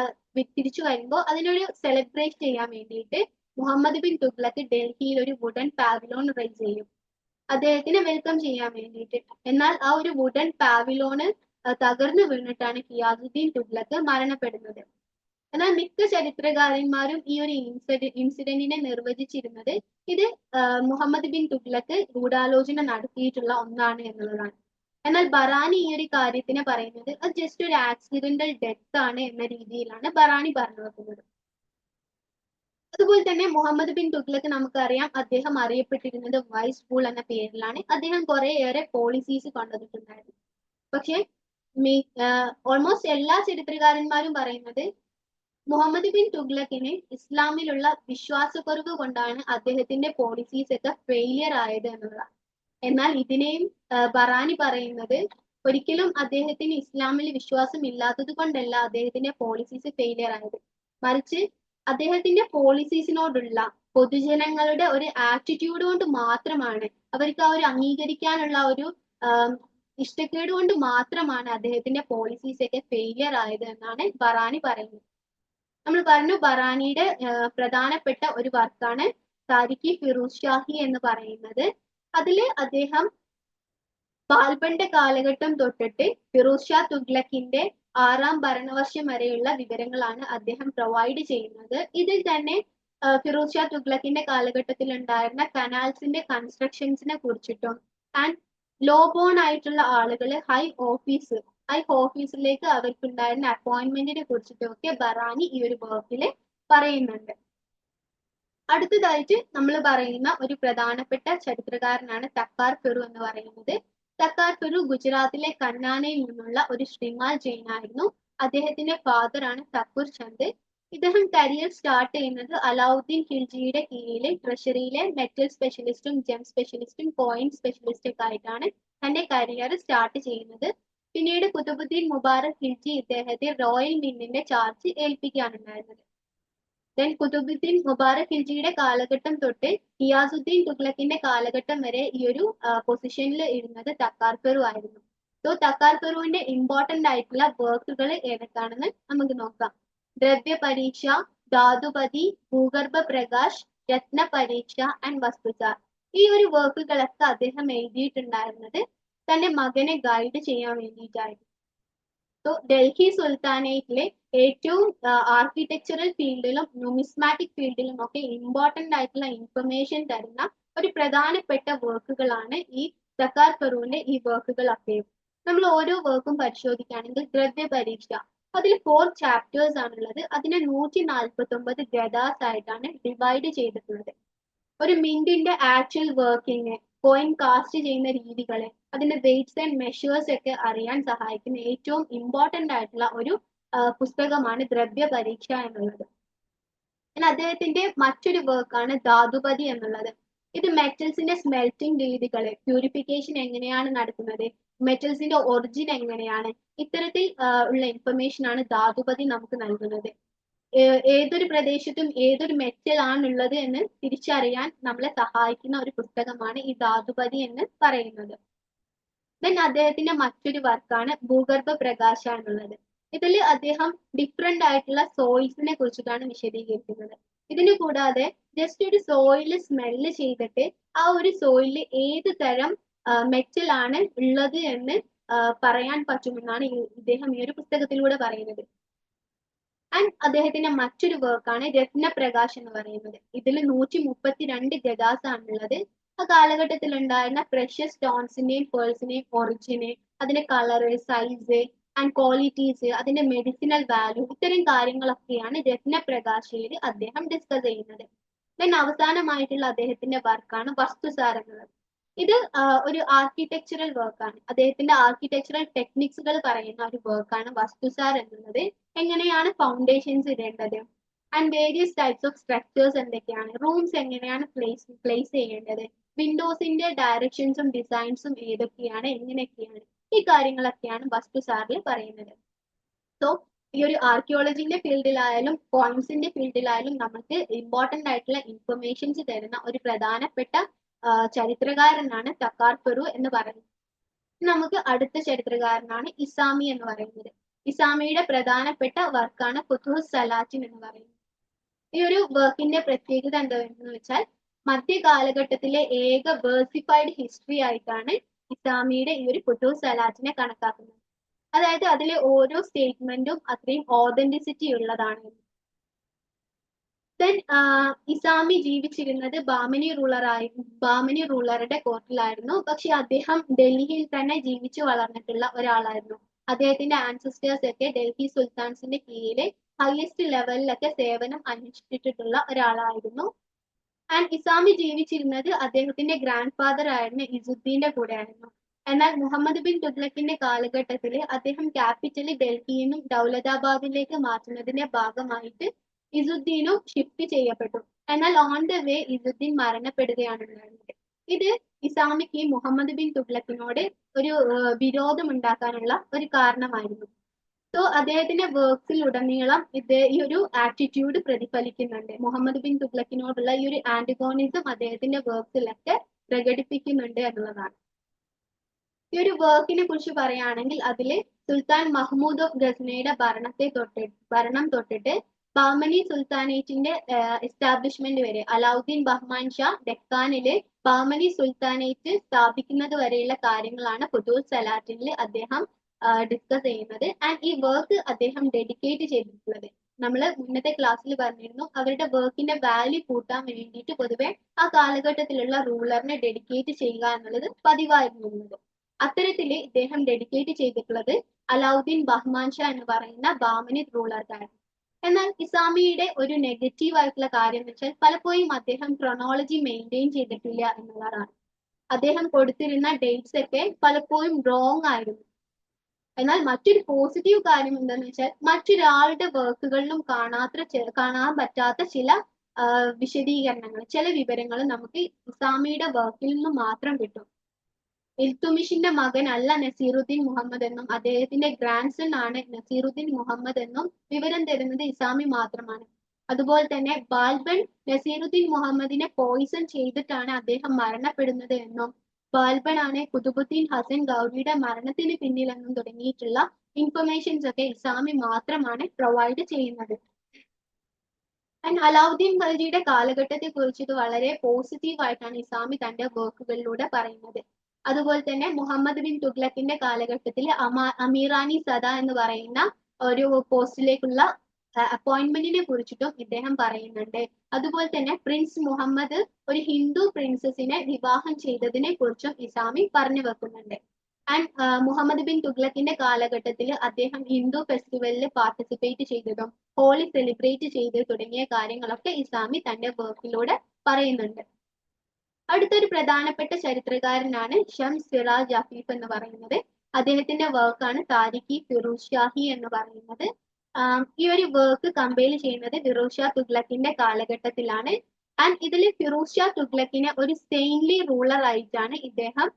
തിരിച്ചു വരുമ്പോൾ അതിനൊരു സെലിബ്രേറ്റ് ചെയ്യാൻ വേണ്ടിയിട്ട് മുഹമ്മദ് ബിൻ തുഗ്ലക്ക് ഡൽഹിയിൽ ഒരു വുഡൻ പാവിലോൺ റൈസ് ചെയ്യും. അദ്ദേഹത്തിനെ വെൽക്കം ചെയ്യാൻ വേണ്ടിയിട്ട്. എന്നാൽ ആ ഒരു വുഡൻ പാവിലോണ് തകർന്നു വീണിട്ടാണ് ഖിയാസുദ്ദീൻ തുഗ്ലക്ക് മരണപ്പെടുന്നത്. എന്നാൽ മിക്ക ചരിത്രകാരന്മാരും ഈ ഒരു ഇൻസിഡ ഇൻസിഡന്റിനെ നിർവചിച്ചിരുന്നത് ഇത് മുഹമ്മദ് ബിൻ തുഗ്ലക്ക് ഗൂഢാലോചന നടത്തിയിട്ടുള്ള ഒന്നാണ് എന്നുള്ളതാണ്. എന്നാൽ ബറാനി ഈ ഒരു കാര്യത്തിന് പറയുന്നത് അത് ജസ്റ്റ് ഒരു ആക്സിഡന്റൽ ഡെത്ത് ആണ് എന്ന രീതിയിലാണ് ബറാനി പറഞ്ഞു വെക്കുന്നത്. അതുപോലെ തന്നെ മുഹമ്മദ് ബിൻ തുഗ്ലക്ക് നമുക്കറിയാം അദ്ദേഹം അറിയപ്പെട്ടിരുന്നത് വൈസ് ഫൂൾ എന്ന പേരിലാണ്. അദ്ദേഹം കുറേയേറെ പോളിസീസ് കൊണ്ടുവന്നിട്ടുണ്ടായിരുന്നു. പക്ഷെ ഓൾമോസ്റ്റ് എല്ലാ ചരിത്രകാരന്മാരും പറയുന്നത് മുഹമ്മദ് ബിൻ തുഗ്ലക്കിന് ഇസ്ലാമിലുള്ള വിശ്വാസക്കുറവ് കൊണ്ടാണ് അദ്ദേഹത്തിന്റെ പോളിസീസ് ഒക്കെ ഫെയിലിയർ ആയത് എന്നുള്ളതാണ്. എന്നാൽ ഇതിനെയും ബറാനി പറയുന്നത് ഒരിക്കലും അദ്ദേഹത്തിന് ഇസ്ലാമിൽ വിശ്വാസം ഇല്ലാത്തത് കൊണ്ടല്ല അദ്ദേഹത്തിന്റെ പോളിസീസ് ഫെയിലിയർ ആയത്. മറിച്ച് അദ്ദേഹത്തിന്റെ പോളിസീസിനോടുള്ള പൊതുജനങ്ങളുടെ ഒരു ആറ്റിറ്റ്യൂഡ് കൊണ്ട് മാത്രമാണ് അവർക്ക് ആ ഒരു അംഗീകരിക്കാനുള്ള ഒരു ഇഷ്ടക്കേട് കൊണ്ട് മാത്രമാണ് അദ്ദേഹത്തിന്റെ പോളിസീസ് ഒക്കെ ഫെയിലിയർ ആയത് എന്നാണ് ബറാനി പറയുന്നത്. നമ്മൾ പറഞ്ഞു ബറാനിയുടെ പ്രധാനപ്പെട്ട ഒരു വർക്കാണ് താരിഖി ഫിറൂസ് ഷാഹി എന്ന് പറയുന്നത്. അതിൽ അദ്ദേഹം ബാൽബന്റെ കാലഘട്ടം തൊട്ടിട്ട് ഫിറൂസ് ഷാ തുഗ്ലക്കിന്റെ ആറാം ഭരണവർഷം വരെയുള്ള വിവരങ്ങളാണ് അദ്ദേഹം പ്രൊവൈഡ് ചെയ്യുന്നത്. ഇതിൽ തന്നെ ഫിറൂസ് ഷാ തുഗ്ലക്കിന്റെ കാലഘട്ടത്തിൽ ഉണ്ടായിരുന്ന കനാൽസിന്റെ കൺസ്ട്രക്ഷൻസിനെ കുറിച്ചിട്ടും ആൻഡ് ലോ ബോൺ ആയിട്ടുള്ള ആളുകൾ ഹൈ ഓഫീസ് ഹൈ ഓഫീസിലേക്ക് അവർക്കുണ്ടായിരുന്ന അപ്പോയിന്റ്മെന്റിനെ കുറിച്ചിട്ടൊക്കെ ബറാനി ഈ ഒരു വർക്കിൽ പറയുന്നുണ്ട്. അടുത്തതായിട്ട് നമ്മൾ പറയുന്ന ഒരു പ്രധാനപ്പെട്ട ചരിത്രകാരനാണ് തക്കാർ ഫിറു എന്ന് പറയുന്നത്. തക്കാർ ഫിറു ഗുജറാത്തിലെ കന്നാനയിൽ നിന്നുള്ള ഒരു ശ്രീമാൽ ജെയിൻ ആയിരുന്നു അദ്ദേഹത്തിന്റെ ഫാദർ ആണ് തക്കൂർ ചന്ദ്. ഇദ്ദേഹം കരിയർ സ്റ്റാർട്ട് ചെയ്യുന്നത് അലാവുദ്ദീൻ ഖിൽജിയുടെ കീഴിലെ ട്രഷറിയിലെ മെറ്റൽ സ്പെഷ്യലിസ്റ്റും ജെം സ്പെഷ്യലിസ്റ്റും കോയിൻ സ്പെഷ്യലിസ്റ്റും ഒക്കെ ആയിട്ടാണ് തന്റെ കരിയർ സ്റ്റാർട്ട് ചെയ്യുന്നത്. പിന്നീട് കുതുബുദ്ദീൻ മുബാറക് ഖിൽജി ഇദ്ദേഹത്തെ റോയൽ മിന്നിന്റെ ചാർജ് ഏൽപ്പിക്കാനുണ്ടായിരുന്നത് ദെൻ കുതുബുദ്ദീൻ മുബാറക് ഖിൽജിയുടെ കാലഘട്ടം തൊട്ട് ഇയാസുദ്ദീൻ തുഗ്ലക്കിന്റെ കാലഘട്ടം വരെ ഈ ഒരു പൊസിഷനിൽ ഇരുന്നത് തക്കാർ പെറു ആയിരുന്നു. സോ തക്കാർ പെറുവിന്റെ ഇമ്പോർട്ടന്റ് ആയിട്ടുള്ള വർക്കുകൾ ഏതൊക്കെയാണെന്ന് നമുക്ക് നോക്കാം. ദ്രവ്യ പരീക്ഷ ധാതുപതി ഭൂഗർഭ പ്രകാശ് രത്ന പരീക്ഷ ആൻഡ് വസ്തുചാർ. ഈ ഒരു വർക്കുകളൊക്കെ അദ്ദേഹം എഴുതിയിട്ടുണ്ടായിരുന്നത് തന്റെ മകനെ ഗൈഡ് ചെയ്യാൻ വേണ്ടിയിട്ടായിരുന്നു. സോ ഡൽഹി സുൽത്താനേറ്റിലെ ഏറ്റവും ആർക്കിടെക്ചറൽ ഫീൽഡിലും ന്യൂമിസ്മാറ്റിക് ഫീൽഡിലും ഒക്കെ ഇമ്പോർട്ടന്റ് ആയിട്ടുള്ള ഇൻഫർമേഷൻ തരുന്ന ഒരു പ്രധാനപ്പെട്ട വർക്കുകളാണ് ഈ സക്കാർ ഫെറൂവിന്റെ ഈ വർക്കുകളൊക്കെയും നമ്മൾ ഓരോ വർക്കും പരിശോധിക്കുകയാണെങ്കിൽ ദ്രവ്യ പരീക്ഷ അതിൽ ഫോർ ചാപ്റ്റേഴ്സ് ആണുള്ളത്. അതിനെ നൂറ്റി നാൽപ്പത്തി ഒമ്പത് ഗദാസ് ആയിട്ടാണ് ഡിവൈഡ് ചെയ്തിട്ടുള്ളത്. ഒരു മിന്റിന്റെ ആക്ച്വൽ വർക്കിംഗ് കോയിൻ കാസ്റ്റ് ചെയ്യുന്ന രീതികളെ അതിന്റെ വെയ്റ്റ്സ് ആൻഡ് മെഷേഴ്സ് ഒക്കെ അറിയാൻ സഹായിക്കുന്ന ഏറ്റവും ഇമ്പോർട്ടന്റ് ആയിട്ടുള്ള ഒരു പുസ്തകമാണ് ദ്രവ്യ പരീക്ഷ എന്നുള്ളത്. പിന്നെ അദ്ദേഹത്തിന്റെ മറ്റൊരു വർക്കാണ് ധാതുപതി എന്നുള്ളത്. ഇത് മെറ്റൽസിന്റെ സ്മെൽറ്റിംഗ് രീതികളെ പ്യൂരിഫിക്കേഷൻ എങ്ങനെയാണ് നടത്തുന്നത് മെറ്റൽസിന്റെ ഒറിജിൻ എങ്ങനെയാണ്? ഇത്തരത്തിൽ ഉള്ള ഇൻഫർമേഷൻ ആണ് ധാതുപതി നമുക്ക് നൽകുന്നത്. ഏതൊരു പ്രദേശത്തും ഏതൊരു മെറ്റൽ ആണുള്ളത് എന്ന് തിരിച്ചറിയാൻ നമ്മളെ സഹായിക്കുന്ന ഒരു പുസ്തകമാണ് ഈ ധാതുപതി എന്ന് പറയുന്നത്. ദെൻ അദ്ദേഹത്തിന്റെ മറ്റൊരു വർക്കാണ് ഭൂഗർഭ പ്രകാശ എന്നുള്ളത് ഇതിൽ അദ്ദേഹം ഡിഫറെന്റ് ആയിട്ടുള്ള സോയിൽസിനെ കുറിച്ചിട്ടാണ് വിശദീകരിക്കുന്നത്. ഇതിന് കൂടാതെ ജസ്റ്റ് ഒരു സോയിൽ സ്മെല്ല് ചെയ്തിട്ട് ആ ഒരു സോയിലിൽ ഏത് തരം മെറ്റൽ ആണ് ഉള്ളത് എന്ന് പറയാൻ പറ്റുമെന്നാണ് ഇദ്ദേഹം ഈ ഒരു പുസ്തകത്തിലൂടെ പറയുന്നത്. ആൻഡ് അദ്ദേഹത്തിന്റെ മറ്റൊരു വർക്കാണ് രത്നപ്രകാശ് എന്ന് പറയുന്നത്. ഇതിൽ നൂറ്റി മുപ്പത്തിരണ്ട് ഗദാസ് ആണുള്ളത്. ആ കാലഘട്ടത്തിൽ ഉണ്ടായിരുന്ന പ്രഷ്യസ് സ്റ്റോൺസിന്റെയും പേഴ്സിന്റെയും ഒറിജിന് അതിന്റെ കളറ് സൈസ് ആൻഡ് ക്വാളിറ്റീസ് അതിന്റെ മെഡിസിനൽ വാല്യൂ ഇത്തരം കാര്യങ്ങളൊക്കെയാണ് രത്നപ്രകാശയിൽ അദ്ദേഹം ഡിസ്കസ് ചെയ്യുന്നത്. ദെൻ അവസാനമായിട്ടുള്ള അദ്ദേഹത്തിന്റെ വർക്കാണ് വസ്തുസാരങ്ങൾ. ഇത് ഒരു ആർക്കിടെക്ചറൽ വർക്കാണ് അദ്ദേഹത്തിന്റെ ആർക്കിടെക്ചറൽ ടെക്നിക്സുകൾ പറയുന്ന ഒരു വർക്കാണ് വസ്തുസാർ എന്നുള്ളത്. എങ്ങനെയാണ് ഫൗണ്ടേഷൻസ് ഇടേണ്ടത്? And various types of structures എന്തൊക്കെയാണ്? റൂംസ് എങ്ങനെയാണ് പ്ലേസ് പ്ലേസ് ചെയ്യേണ്ടത്? വിൻഡോസിന്റെ ഡയറക്ഷൻസും ഡിസൈൻസും ഏതൊക്കെയാണ്? എങ്ങനെയൊക്കെയാണ്? ഈ കാര്യങ്ങളൊക്കെയാണ് വസ്തുസാറിൽ പറയുന്നത്. സോ ഈ ഒരു ആർക്കിയോളജിന്റെ ഫീൽഡിലായാലും കോയിൻസിന്റെ ഫീൽഡിലായാലും നമുക്ക് ഇമ്പോർട്ടന്റ് ആയിട്ടുള്ള ഇൻഫർമേഷൻസ് തരുന്ന ഒരു പ്രധാനപ്പെട്ട ചരിത്രകാരനാണ് തക്കാർ ഫെറു എന്ന് പറയുന്നത്. നമുക്ക് അടുത്ത ചരിത്രകാരനാണ് ഇസാമി എന്ന് പറയുന്നത്. ഇസാമിയുടെ പ്രധാനപ്പെട്ട വർക്കാണ് ഫുത്തുഹുസ് സലാറ്റിൻ എന്ന് പറയുന്നത്. ഈ ഒരു വർക്കിന്റെ പ്രത്യേകത എന്താണെന്ന് വെച്ചാൽ മധ്യ കാലഘട്ടത്തിലെ ഏക വേഴ്സിഫൈഡ് ഹിസ്റ്ററി ആയിട്ടാണ് ഇസാമിയുടെ ഈ ഒരു ഫുത്തുഹുസ് സലാറ്റിനെ കണക്കാക്കുന്നത്. അതായത് അതിലെ ഓരോ സ്റ്റേറ്റ്മെന്റും അത്രയും ഓതന്റിസിറ്റി ഉള്ളതാണ്. ദെൻ ഇസാമി ജീവിച്ചിരുന്നത് ബാമിനി റൂളർ ആയി ബാമിനി റൂളറുടെ കോർട്ടിലായിരുന്നു പക്ഷെ അദ്ദേഹം ഡൽഹിയിൽ തന്നെ ജീവിച്ചു വളർന്നിട്ടുള്ള ഒരാളായിരുന്നു. അദ്ദേഹത്തിന്റെ ആൻസിസ്റ്റേഴ്സ് ഒക്കെ ഡൽഹി സുൽത്താൻസിന്റെ കീഴിലെ ഹയസ്റ്റ് ലെവലിലൊക്കെ സേവനം അനുഷ്ഠിച്ചിട്ടുള്ള ഒരാളായിരുന്നു. ആൻഡ് ഇസാമി ജീവിച്ചിരുന്നത് അദ്ദേഹത്തിന്റെ ഗ്രാൻഡ് ഫാദർ ആയിരുന്ന ഇസുദ്ദീന്റെ കൂടെയായിരുന്നു. എന്നാൽ മുഹമ്മദ് ബിൻ തുഗ്ലക്കിന്റെ കാലഘട്ടത്തിൽ അദ്ദേഹം ക്യാപിറ്റൽ ഡൽഹിയിൽ നിന്നും ദൗലതാബാദിലേക്ക് മാറ്റുന്നതിന്റെ ഭാഗമായിട്ട് ഇസുദ്ദീനും ഷിഫ്റ്റ് ചെയ്യപ്പെട്ടു. എന്നാൽ ഓൺ ദ വേ ഇസുദ്ദീൻ മരണപ്പെടുകയാണ് ഉണ്ടായിരുന്നത് ഇത് ഇസാമിക്ക് മുഹമ്മദ് ബിൻ തുഗ്ലക്കിനോട് ഒരു വിരോധം ഉണ്ടാക്കാനുള്ള ഒരു കാരണമായിരുന്നു. സോ അദ്ദേഹത്തിന്റെ വർക്ക്സിൽ ഉടനീളം ഇത് ഈ ഒരു ആറ്റിറ്റ്യൂഡ് പ്രതിഫലിക്കുന്നുണ്ട്. മുഹമ്മദ് ബിൻ തുഗ്ലക്കിനോടുള്ള ഈ ഒരു ആന്റിഗോണിസം അദ്ദേഹത്തിന്റെ വർക്ക്സിലൊക്കെ പ്രകടിപ്പിക്കുന്നുണ്ട് എന്നുള്ളതാണ്. ഈ ഒരു വർക്കിനെ കുറിച്ച് പറയുകയാണെങ്കിൽ അതിൽ സുൽത്താൻ മഹ്മൂദ് ഓഫ് ഗസ്നയുടെ ഭരണത്തെ തൊട്ട് ഭരണം തൊട്ടിട്ട് ബാമനി സുൽത്താനേറ്റിന്റെ എസ്റ്റാബ്ലിഷ്മെന്റ് വരെ. അലാവുദ്ദീൻ ബഹ്മാൻ ഷാ ഡെക്കാനിൽ ബഹ്മനി സുൽത്താനേറ്റ് സ്ഥാപിക്കുന്നത് വരെയുള്ള കാര്യങ്ങളാണ് ഫുദൂൽ സലാറ്റിനിൽ അദ്ദേഹം ഡിസ്കസ് ചെയ്യുന്നത്. ആൻഡ് ഈ വർക്ക് അദ്ദേഹം ഡെഡിക്കേറ്റ് ചെയ്തിട്ടുള്ളത്. നമ്മൾ മുന്നത്തെ ക്ലാസ്സിൽ പറഞ്ഞിരുന്നു അവരുടെ വർക്കിന്റെ വാല്യൂ കൂട്ടാൻ വേണ്ടിയിട്ട് പൊതുവെ ആ കാലഘട്ടത്തിലുള്ള റൂളറിനെ ഡെഡിക്കേറ്റ് ചെയ്യുക എന്നുള്ളത് പതിവായിരുന്നു അത്തരത്തിൽ ഇദ്ദേഹം ഡെഡിക്കേറ്റ് ചെയ്തിട്ടുള്ളത് അലാവുദ്ദീൻ ബഹ്മാൻ ഷാ എന്ന് പറയുന്ന ബാമനി റൂളർക്കാണ് എന്നാൽ ഇസാമിയുടെ ഒരു നെഗറ്റീവ് ആയിട്ടുള്ള കാര്യം എന്ന് വെച്ചാൽ പലപ്പോഴും അദ്ദേഹം ക്രൊണോളജി മെയിന്റെയിൻ ചെയ്തിട്ടില്ല എന്നുള്ളതാണ്. അദ്ദേഹം കൊടുത്തിരുന്ന ഡേറ്റ്സ് ഒക്കെ പലപ്പോഴും റോങ് ആയിരുന്നു. എന്നാൽ മറ്റൊരു പോസിറ്റീവ് കാര്യം എന്താണെന്ന് വെച്ചാൽ മറ്റൊരാളുടെ വർക്കുകളിലും കാണാത്ത കാണാൻ പറ്റാത്ത ചില വിശദീകരണങ്ങൾ ചില വിവരങ്ങൾ നമുക്ക് ഇസാമിയുടെ വർക്കിൽ നിന്ന് മാത്രം കിട്ടും. ഇൽത്തുമിഷിന്റെ മകൻ അല്ല നസീറുദ്ദീൻ മുഹമ്മദ് എന്നും അദ്ദേഹത്തിന്റെ ഗ്രാൻഡ് സൺ ആണ് നസീറുദ്ദീൻ മുഹമ്മദ് എന്നും വിവരം തരുന്നത് ഇസാമി മാത്രമാണ്. അതുപോലെ തന്നെ ബാൽബൻ നസീറുദ്ദീൻ മുഹമ്മദിനെ പോയിസൺ ചെയ്തിട്ടാണ് അദ്ദേഹം മരണപ്പെടുന്നത് എന്നും ബാൽബൻ ആണ് കുതുബുദ്ദീൻ ഹസൻ ഗൗരിയുടെ മരണത്തിന് പിന്നിലെന്നും തുടങ്ങിയിട്ടുള്ള ഇൻഫർമേഷൻസ് ഒക്കെ ഇസാമി മാത്രമാണ് പ്രൊവൈഡ് ചെയ്യുന്നത്. ആൻഡ് അലാവുദ്ദീൻ ഖൽജിയുടെ കാലഘട്ടത്തെ കുറിച്ചിട്ട് വളരെ പോസിറ്റീവ് ആയിട്ടാണ് ഇസാമി തന്റെ വർക്കുകളിലൂടെ പറയുന്നത്. അതുപോലെ തന്നെ മുഹമ്മദ് ബിൻ തുഗ്ലക്കിന്റെ കാലഘട്ടത്തിൽ അമാ അമീറാനി സദ എന്ന് പറയുന്ന ഒരു പോസ്റ്റിലേക്കുള്ള അപ്പോയിന്റ്മെന്റിനെ കുറിച്ചിട്ടും ഇദ്ദേഹം പറയുന്നുണ്ട്. അതുപോലെ തന്നെ പ്രിൻസ് മുഹമ്മദ് ഒരു ഹിന്ദു പ്രിൻസസിനെ വിവാഹം ചെയ്തതിനെ കുറിച്ചും ഇസാമി പറഞ്ഞു വെക്കുന്നുണ്ട്. ആൻഡ് മുഹമ്മദ് ബിൻ തുഗ്ലക്കിന്റെ കാലഘട്ടത്തിൽ അദ്ദേഹം ഹിന്ദു ഫെസ്റ്റിവലിൽ പാർട്ടിസിപ്പേറ്റ് ചെയ്തതും ഹോളി സെലിബ്രേറ്റ് ചെയ്ത് തുടങ്ങിയ കാര്യങ്ങളൊക്കെ ഇസാമി തന്റെ വർക്കിലൂടെ പറയുന്നുണ്ട്. അടുത്തൊരു പ്രധാനപ്പെട്ട ചരിത്രകാരനാണ് ഷം സിറാജ് അഫീഫ് എന്ന് പറയുന്നത്. അദ്ദേഹത്തിന്റെ വർക്കാണ് താരിഖി ഫിറൂസ് ഷാഹി എന്ന് പറയുന്നത്. ഈ ഒരു വർക്ക് കമ്പയർ ചെയ്യുന്നത് ഫിറൂസ് ഷാ തുഗ്ലക്കിന്റെ കാലഘട്ടത്തിലാണ്. ആൻഡ് ഇതിൽ ഫിറൂസ് ഷാ തുഗ്ലക്കിനെ ഒരു സെയിൻലി റൂളർ ആയിട്ടാണ് ഇദ്ദേഹം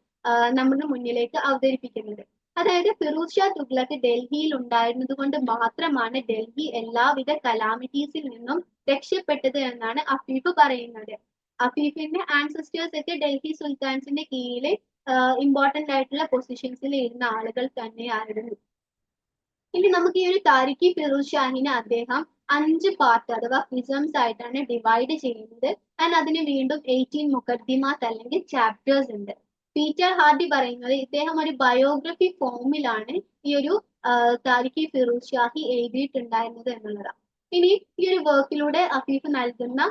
നമ്മുടെ മുന്നിലേക്ക് അവതരിപ്പിക്കുന്നത്. അതായത് ഫിറൂസ് ഷാ തുഗ്ലക്ക് ഡൽഹിയിൽ ഉണ്ടായിരുന്നത് കൊണ്ട് മാത്രമാണ് ഡൽഹി എല്ലാവിധ കലാമിറ്റീസിൽ നിന്നും രക്ഷപ്പെട്ടത് എന്നാണ് അഫീഫ് പറയുന്നത്. അഫീഫിന്റെ ആൻസസ്റ്റേഴ്സ് ഒക്കെ ഡൽഹി സുൽത്താൻസിന്റെ കീഴിൽ ഇമ്പോർട്ടന്റ് ആയിട്ടുള്ള പൊസിഷൻസിൽ ഇരുന്ന ആളുകൾ തന്നെയായിരുന്നു. ഇനി നമുക്ക് ഈ ഒരു താരിഖി ഫിറൂസ് ഷാഹിനെ അദ്ദേഹം അഞ്ച് പാർട്ട് അഥവാ ഫിസംസ് ആയിട്ടാണ് ഡിവൈഡ് ചെയ്യുന്നത്. ആൻഡ് അതിന് വീണ്ടും എയ്റ്റീൻ മുഖദ്ദിമാസ് അല്ലെങ്കിൽ ചാപ്റ്റേഴ്സ് ഉണ്ട്. പീറ്റർ ഹാർഡി പറയുന്നത് ഇദ്ദേഹം ഒരു ബയോഗ്രഫി ഫോമിലാണ് ഈ ഒരു താരിഖി ഫിറൂസ് ഷാഹി എഴുതിയിട്ടുണ്ടായിരുന്നത് എന്നുള്ളതാണ്. ഇനി ഈ ഒരു വർക്കിലൂടെ അഫീഫ് നൽകുന്ന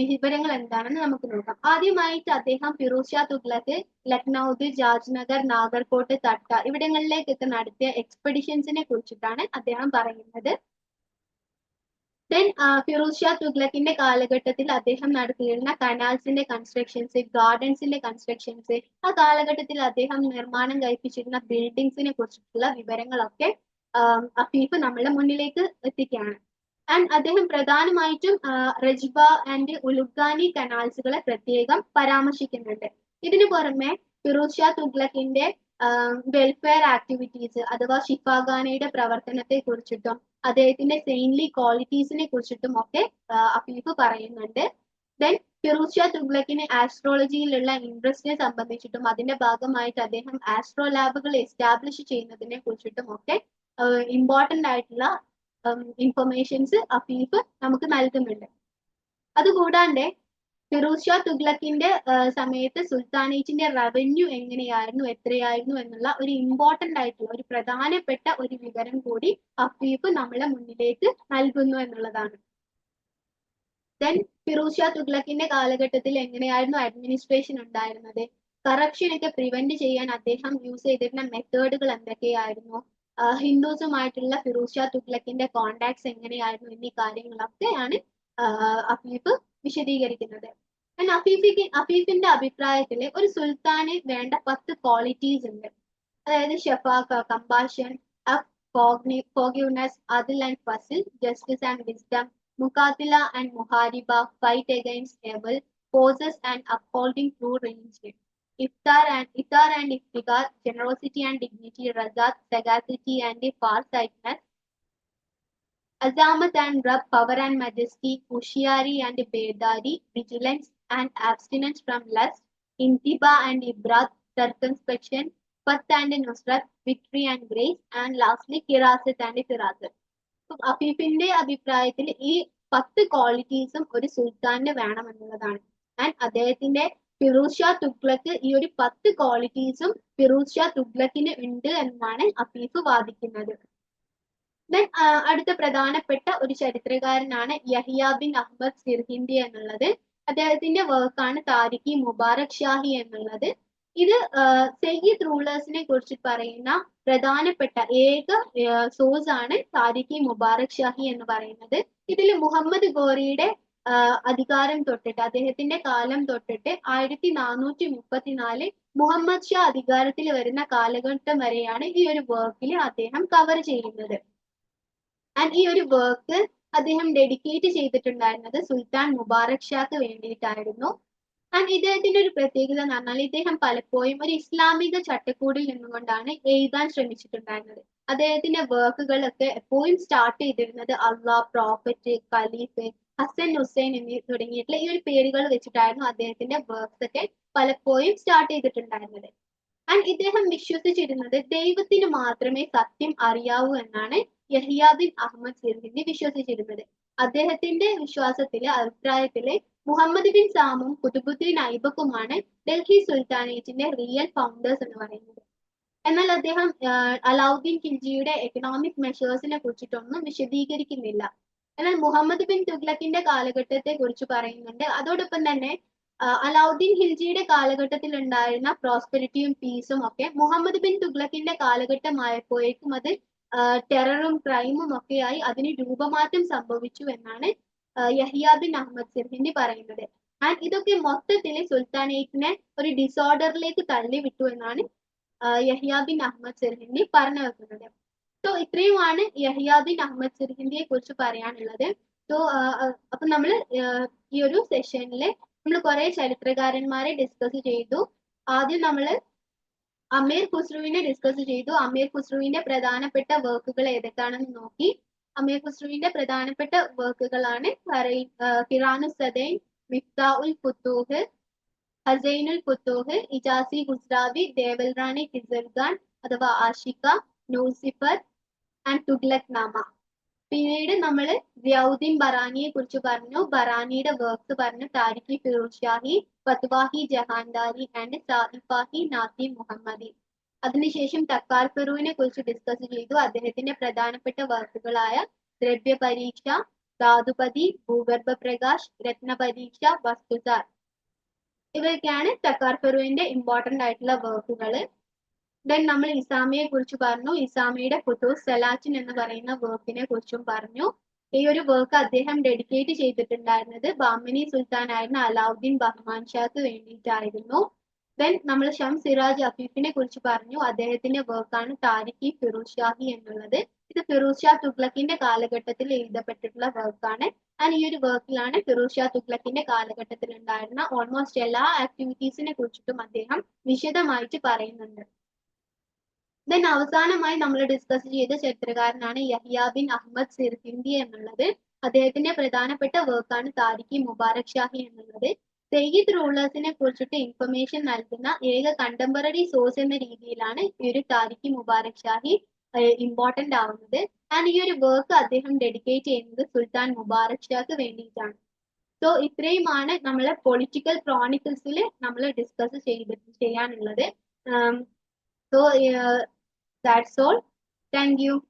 വിവരങ്ങൾ എന്താണെന്ന് നമുക്ക് നോക്കാം. ആദ്യമായിട്ട് അദ്ദേഹം ഫിറൂസ് ഷാ തുഗ്ലക്ക് ലക്നൌദ് ജാജ്നഗർ നാഗർകോട്ട് തട്ട ഇവിടങ്ങളിലേക്കൊക്കെ നടത്തിയ എക്സ്പെഡിഷൻസിനെ കുറിച്ചിട്ടാണ് അദ്ദേഹം പറയുന്നത്. ദെൻ ഫിറൂസ് ഷാ തുഗ്ലക്കിന്റെ കാലഘട്ടത്തിൽ അദ്ദേഹം നടത്തിയിരുന്ന കനാൽസിന്റെ കൺസ്ട്രക്ഷൻസ് ഗാർഡൻസിന്റെ കൺസ്ട്രക്ഷൻസ് ആ കാലഘട്ടത്തിൽ അദ്ദേഹം നിർമ്മാണം കഴിപ്പിച്ചിരുന്ന ബിൽഡിങ്സിനെ കുറിച്ചിട്ടുള്ള വിവരങ്ങളൊക്കെ അഫീഫ് നമ്മളെ മുന്നിലേക്ക് എത്തിക്കുകയാണ്. ആൻഡ് അദ്ദേഹം പ്രധാനമായിട്ടും റജ്ബ ആൻഡ് ഉലുഗാനി കനാൽസുകളെ പ്രത്യേകം പരാമർശിക്കുന്നുണ്ട്. ഇതിനു പുറമെ ഫിറോസ് തുഗ്ലക്കിന്റെ വെൽഫെയർ ആക്ടിവിറ്റീസ് അഥവാ ഷിഫാഖാനയുടെ പ്രവർത്തനത്തെ കുറിച്ചിട്ടും അദ്ദേഹത്തിന്റെ സെയിൻലി ക്വാളിറ്റീസിനെ കുറിച്ചിട്ടും ഒക്കെ അഫീഫ് പറയുന്നുണ്ട്. ദെൻ ഫിറോസ് തുഗ്ലക്കിന് ആസ്ട്രോളജിയിലുള്ള ഇൻട്രസ്റ്റിനെ സംബന്ധിച്ചിട്ടും അതിന്റെ ഭാഗമായിട്ട് അദ്ദേഹം ആസ്ട്രോ ലാബുകൾ എസ്റ്റാബ്ലിഷ് ചെയ്യുന്നതിനെ കുറിച്ചിട്ടും ഒക്കെ ഇമ്പോർട്ടന്റ് ആയിട്ടുള്ള ഇൻഫർമേഷൻസ് അഫീഫ് നമുക്ക് നൽകുന്നുണ്ട്. അതുകൂടാണ്ട് ഫിറൂസ് ഷാ തുഗ്ലക്കിന്റെ സമയത്ത് സുൽത്താനേറ്റിന്റെ റവന്യൂ എങ്ങനെയായിരുന്നു എത്രയായിരുന്നു എന്നുള്ള ഒരു ഇമ്പോർട്ടന്റ് ആയിട്ടുള്ള ഒരു പ്രധാനപ്പെട്ട ഒരു വിവരം കൂടി അഫീഫ് നമ്മളെ മുന്നിലേക്ക് നൽകുന്നു എന്നുള്ളതാണ്. ദെൻ ഫിറൂസ് ഷാ തുഗ്ലക്കിന്റെ കാലഘട്ടത്തിൽ എങ്ങനെയായിരുന്നു അഡ്മിനിസ്ട്രേഷൻ ഉണ്ടായിരുന്നത്? കറപ്ഷൻ ഒക്കെ പ്രിവെന്റ് ചെയ്യാൻ അദ്ദേഹം യൂസ് ചെയ്തിരുന്ന മെത്തേഡുകൾ എന്തൊക്കെയായിരുന്നു? ഹിന്ദുസുമായിട്ടുള്ള ഫിറൂസ് ഷാ തുഗ്ലക്കിന്റെ കോണ്ടാക്ട്സ് എങ്ങനെയായിരുന്നു എന്നീ കാര്യങ്ങളൊക്കെയാണ് അഫീഫ് വിശദീകരിക്കുന്നത്. അഫീഫിക്ക് അഫീഫിന്റെ അഭിപ്രായത്തിൽ ഒരു സുൽത്താന് വേണ്ട പത്ത് ക്വാളിറ്റീസ് ഉണ്ട്. അതായത് ഷഫാക്ക കമ്പാഷൻ ഫോഗ്യൂണസ് അതിൽ ആൻഡ് ഫസിൽ ജസ്റ്റിസ് ആൻഡ് വിസ്ഡം മുക്കാത്തില and മുഹാരിബ fight against evil forces and upholding true religion Iftar and Iftar and Iftigar, generosity and dignity, Razat, sagacity and farsightedness, Azamat and Rab, power and majesty, Hushiari and Bedari, vigilance and abstinence from lust, Intiba and Ibrat, circumspection, Fath and Nusrat, victory and grace, and lastly Kirasat and Firasat. അപ്പം അഫീഫിന്റെ അഭിപ്രായത്തിൽ ഈ പത്ത് ക്വാളിറ്റീസും ഒരു സുൽത്താനിന് വേണമെന്നുള്ളതാണ് and അദ്ദേഹത്തിന്റെ ഫിറൂസ് തുഗ്ലക്ക് ഈ ഒരു പത്ത് ക്വാളിറ്റീസും ഫിറൂസ് തുഗ്ലക്കിന് ഉണ്ട് എന്നാണ് അഫീഫ് വാദിക്കുന്നത്. ദെൻ അടുത്ത പ്രധാനപ്പെട്ട ഒരു ചരിത്രകാരനാണ് യഹിയ ബിൻ അഹമ്മദ് സിർഹിന്ദി എന്നുള്ളത്. അദ്ദേഹത്തിന്റെ വർക്കാണ് താരിഖി മുബാറക് ഷാഹി എന്നുള്ളത്. ഇത് സയ്യിദ് റൂളേഴ്സിനെ കുറിച്ച് പറയുന്ന പ്രധാനപ്പെട്ട ഏക സോഴ്സ് ആണ് താരിഖി മുബാറക് ഷാഹി എന്ന് പറയുന്നത്. ഇതിൽ മുഹമ്മദ് ഗോറിയുടെ അധികാരം തൊട്ടിട്ട് അദ്ദേഹത്തിന്റെ കാലം തൊട്ടിട്ട് ആയിരത്തി നാനൂറ്റി മുപ്പത്തിനാല് മുഹമ്മദ് ഷാ അധികാരത്തിൽ വരുന്ന കാലഘട്ടം വരെയാണ് ഈ ഒരു വർക്കിൽ അദ്ദേഹം കവർ ചെയ്യുന്നത്. ആൻഡ് ഈ ഒരു വർക്ക് അദ്ദേഹം ഡെഡിക്കേറ്റ് ചെയ്തിട്ടുണ്ടായിരുന്നത് സുൽത്താൻ മുബാറക് ഷാക്ക് വേണ്ടിയിട്ടായിരുന്നു. ആൻഡ് ഇദ്ദേഹത്തിന്റെ ഒരു പ്രത്യേകത എന്ന് പറഞ്ഞാൽ ഇദ്ദേഹം പലപ്പോഴും ഒരു ഇസ്ലാമിക ചട്ടക്കൂടിൽ നിന്നുകൊണ്ടാണ് എഴുതാൻ ശ്രമിച്ചിട്ടുണ്ടായിരുന്നത്. അദ്ദേഹത്തിന്റെ വർക്കുകളൊക്കെ എപ്പോഴും സ്റ്റാർട്ട് ചെയ്തിരുന്നത് അള്ളാഹ് പ്രോഫറ്റ് ഖലീഫ് ഹസൻ ഹുസൈൻ എന്നീ തുടങ്ങിയിട്ടുള്ള ഈ ഒരു പേരുകൾ വെച്ചിട്ടായിരുന്നു അദ്ദേഹത്തിന്റെ വർക്ക്സ് ഒക്കെ പലപ്പോഴും സ്റ്റാർട്ട് ചെയ്തിട്ടുണ്ടായിരുന്നത്. ആൻഡ് ഇദ്ദേഹം വിശ്വസിച്ചിരുന്നത് ദൈവത്തിന് മാത്രമേ സത്യം അറിയാവൂ എന്നാണ് യഹിയ ബിൻ അഹമ്മദ് സിർഹിന്ദി വിശ്വസിച്ചിരുന്നത്. അദ്ദേഹത്തിന്റെ വിശ്വാസത്തിൽ അഭിപ്രായത്തിൽ മുഹമ്മദ് ബിൻ സാമും കുതുബുദ്ദീൻ ഐബക്കുമാണ് ഡൽഹി സുൽത്താനേറ്റിന്റെ റിയൽ ഫൗണ്ടേഴ്സ് എന്ന് പറയുന്നത്. എന്നാൽ അദ്ദേഹം അലാവുദ്ദീൻ ഖിൽജിയുടെ എക്കണോമിക് മെഷേഴ്സിനെ കുറിച്ചിട്ടൊന്നും വിശദീകരിക്കുന്നില്ല. എന്നാൽ മുഹമ്മദ് ബിൻ തുഗ്ലക്കിന്റെ കാലഘട്ടത്തെ കുറിച്ച് പറയുന്നുണ്ട്. അതോടൊപ്പം തന്നെ അലൗദ്ദീൻ ഖിൽജിയുടെ കാലഘട്ടത്തിൽ ഉണ്ടായിരുന്ന പ്രോസ്പെരിറ്റിയും പീസും ഒക്കെ മുഹമ്മദ് ബിൻ തുഗ്ലക്കിന്റെ കാലഘട്ടമായപ്പോഴേക്കും അത് ടെററും ക്രൈമും ഒക്കെയായി അതിന് രൂപമാറ്റം സംഭവിച്ചു എന്നാണ് യഹിയ ബിൻ അഹമ്മദ് സിർഹിന്ദി പറയുന്നത്. ആൻഡ് ഇതൊക്കെ മൊത്തത്തിൽ സുൽത്താനേറ്റിനെ ഒരു ഡിസോർഡറിലേക്ക് തള്ളി വിട്ടു എന്നാണ് യഹിയ ബിൻ അഹമ്മദ് സിർഹിന്ദി പറഞ്ഞു വെക്കുന്നത് സോ ഇത്രയുമാണ് യഹിയാദിൻ അഹമ്മദ് സിർഹിന്ദിയെ കുറിച്ച് പറയാനുള്ളത്. സോ അപ്പൊ നമ്മൾ ഈ ഒരു സെഷനിൽ നമ്മൾ കുറെ ചരിത്രകാരന്മാരെ ഡിസ്കസ് ചെയ്തു. ആദ്യം നമ്മൾ അമീർ ഖുസ്രുവിനെ ഡിസ്കസ് ചെയ്തു. അമീർ ഖുസ്രുവിന്റെ പ്രധാനപ്പെട്ട വർക്കുകൾ ഏതൊക്കെയാണെന്ന് നോക്കി. അമീർ ഖുസ്രുവിന്റെ പ്രധാനപ്പെട്ട വർക്കുകളാണ് കിറാനു സദൈൻ മിഫ്താ ഉൽ ഫുത്തൂഹ് ഹസൈനുൽ ഫുത്തൂഹ് ഇജാസി ഗുസ്രാവി ദേവൽ റാണി കിസൽഖാൻ അഥവാ ആഷിക നൂസിഫർ ആൻഡ് തുഗ്ലക് നാമ പിന്നീട് നമ്മൾ വ്യൗദ്ദീൻ ബറാനിയെ കുറിച്ച് പറഞ്ഞു. ബറാനിയുടെ വർക്ക് പറഞ്ഞു താരിഖി ഫിറോഷാഹി ഫത്വാഹി ജഹാൻദാരി ആൻഡ് സാദിഫാഹി നാസി മുഹമ്മദി. അതിനുശേഷം തക്കാർ ഫെറുവിനെ കുറിച്ച് ഡിസ്കസ് ചെയ്തു. അദ്ദേഹത്തിന്റെ പ്രധാനപ്പെട്ട വർക്കുകളായ ദ്രവ്യ പരീക്ഷ ധാതുപതി ഭൂഗർഭ പ്രകാശ് രത്ന പരീക്ഷ വസ്തുസാർ ഇവയൊക്കെയാണ് തക്കാർ ഫെറുവിന്റെ ഇമ്പോർട്ടന്റ് ആയിട്ടുള്ള വർക്കുകൾ ദെൻ നമ്മൾ ഇസാമിയെ കുറിച്ച് പറഞ്ഞു. ഇസാമിയുടെ ഫുത്തൂസ് സലാറ്റിൻ എന്ന് പറയുന്ന വർക്കിനെ കുറിച്ചും പറഞ്ഞു. ഈ ഒരു വർക്ക് അദ്ദേഹം ഡെഡിക്കേറ്റ് ചെയ്തിട്ടുണ്ടായിരുന്നത് ബാമിനി സുൽത്താൻ ആയിരുന്ന അലാവുദ്ദീൻ ബഹ്മാൻ ഷാക്ക് വേണ്ടിയിട്ടായിരുന്നു. ദെൻ നമ്മൾ ഷം സിറാജ് അഫീഫിനെ കുറിച്ച് പറഞ്ഞു. അദ്ദേഹത്തിന്റെ വർക്കാണ് താരിഖി ഫിറൂസ് ഷാഹി എന്നുള്ളത്. ഇത് ഫിറൂസ് ഷാ തുഗ്ലക്കിന്റെ കാലഘട്ടത്തിൽ എഴുതപ്പെട്ടിട്ടുള്ള വർക്കാണ് ആൻഡ് ഈ ഒരു വർക്കിലാണ് ഫിറൂസ് ഷാ തുഗ്ലക്കിന്റെ കാലഘട്ടത്തിൽ ഉണ്ടായിരുന്ന ഓൾമോസ്റ്റ് എല്ലാ ആക്ടിവിറ്റീസിനെ കുറിച്ചിട്ടും അദ്ദേഹം വിശദമായിട്ട് പറയുന്നുണ്ട്. ദെൻ അവസാനമായി നമ്മൾ ഡിസ്കസ് ചെയ്ത ചരിത്രകാരനാണ് യഹിയ ബിൻ അഹമ്മദ് സിർഹിന്ദി എന്നുള്ളത്. അദ്ദേഹത്തിന്റെ പ്രധാനപ്പെട്ട വർക്കാണ് താരിഖി മുബാറക് ഷാഹി എന്നുള്ളത്. സയ്യിദ് റൂളേഴ്സിനെ കുറിച്ചിട്ട് ഇൻഫർമേഷൻ നൽകുന്ന ഏക കണ്ടംപററി സോഴ്സ് എന്ന രീതിയിലാണ് ഈ ഒരു താരിഖി മുബാറക് ഷാഹി ഇമ്പോർട്ടന്റ് ആവുന്നത്. ആൻഡ് ഈ ഒരു വർക്ക് അദ്ദേഹം ഡെഡിക്കേറ്റ് ചെയ്യുന്നത് സുൽത്താൻ മുബാറക് ഷാക്ക് വേണ്ടിയിട്ടാണ്. സോ ഇത്രയുമാണ് നമ്മളെ പൊളിറ്റിക്കൽ ക്രോണിക്കിൾസിൽ നമ്മൾ ഡിസ്കസ് ചെയ്ത് ചെയ്യാനുള്ളത്. So That's all. Thank you.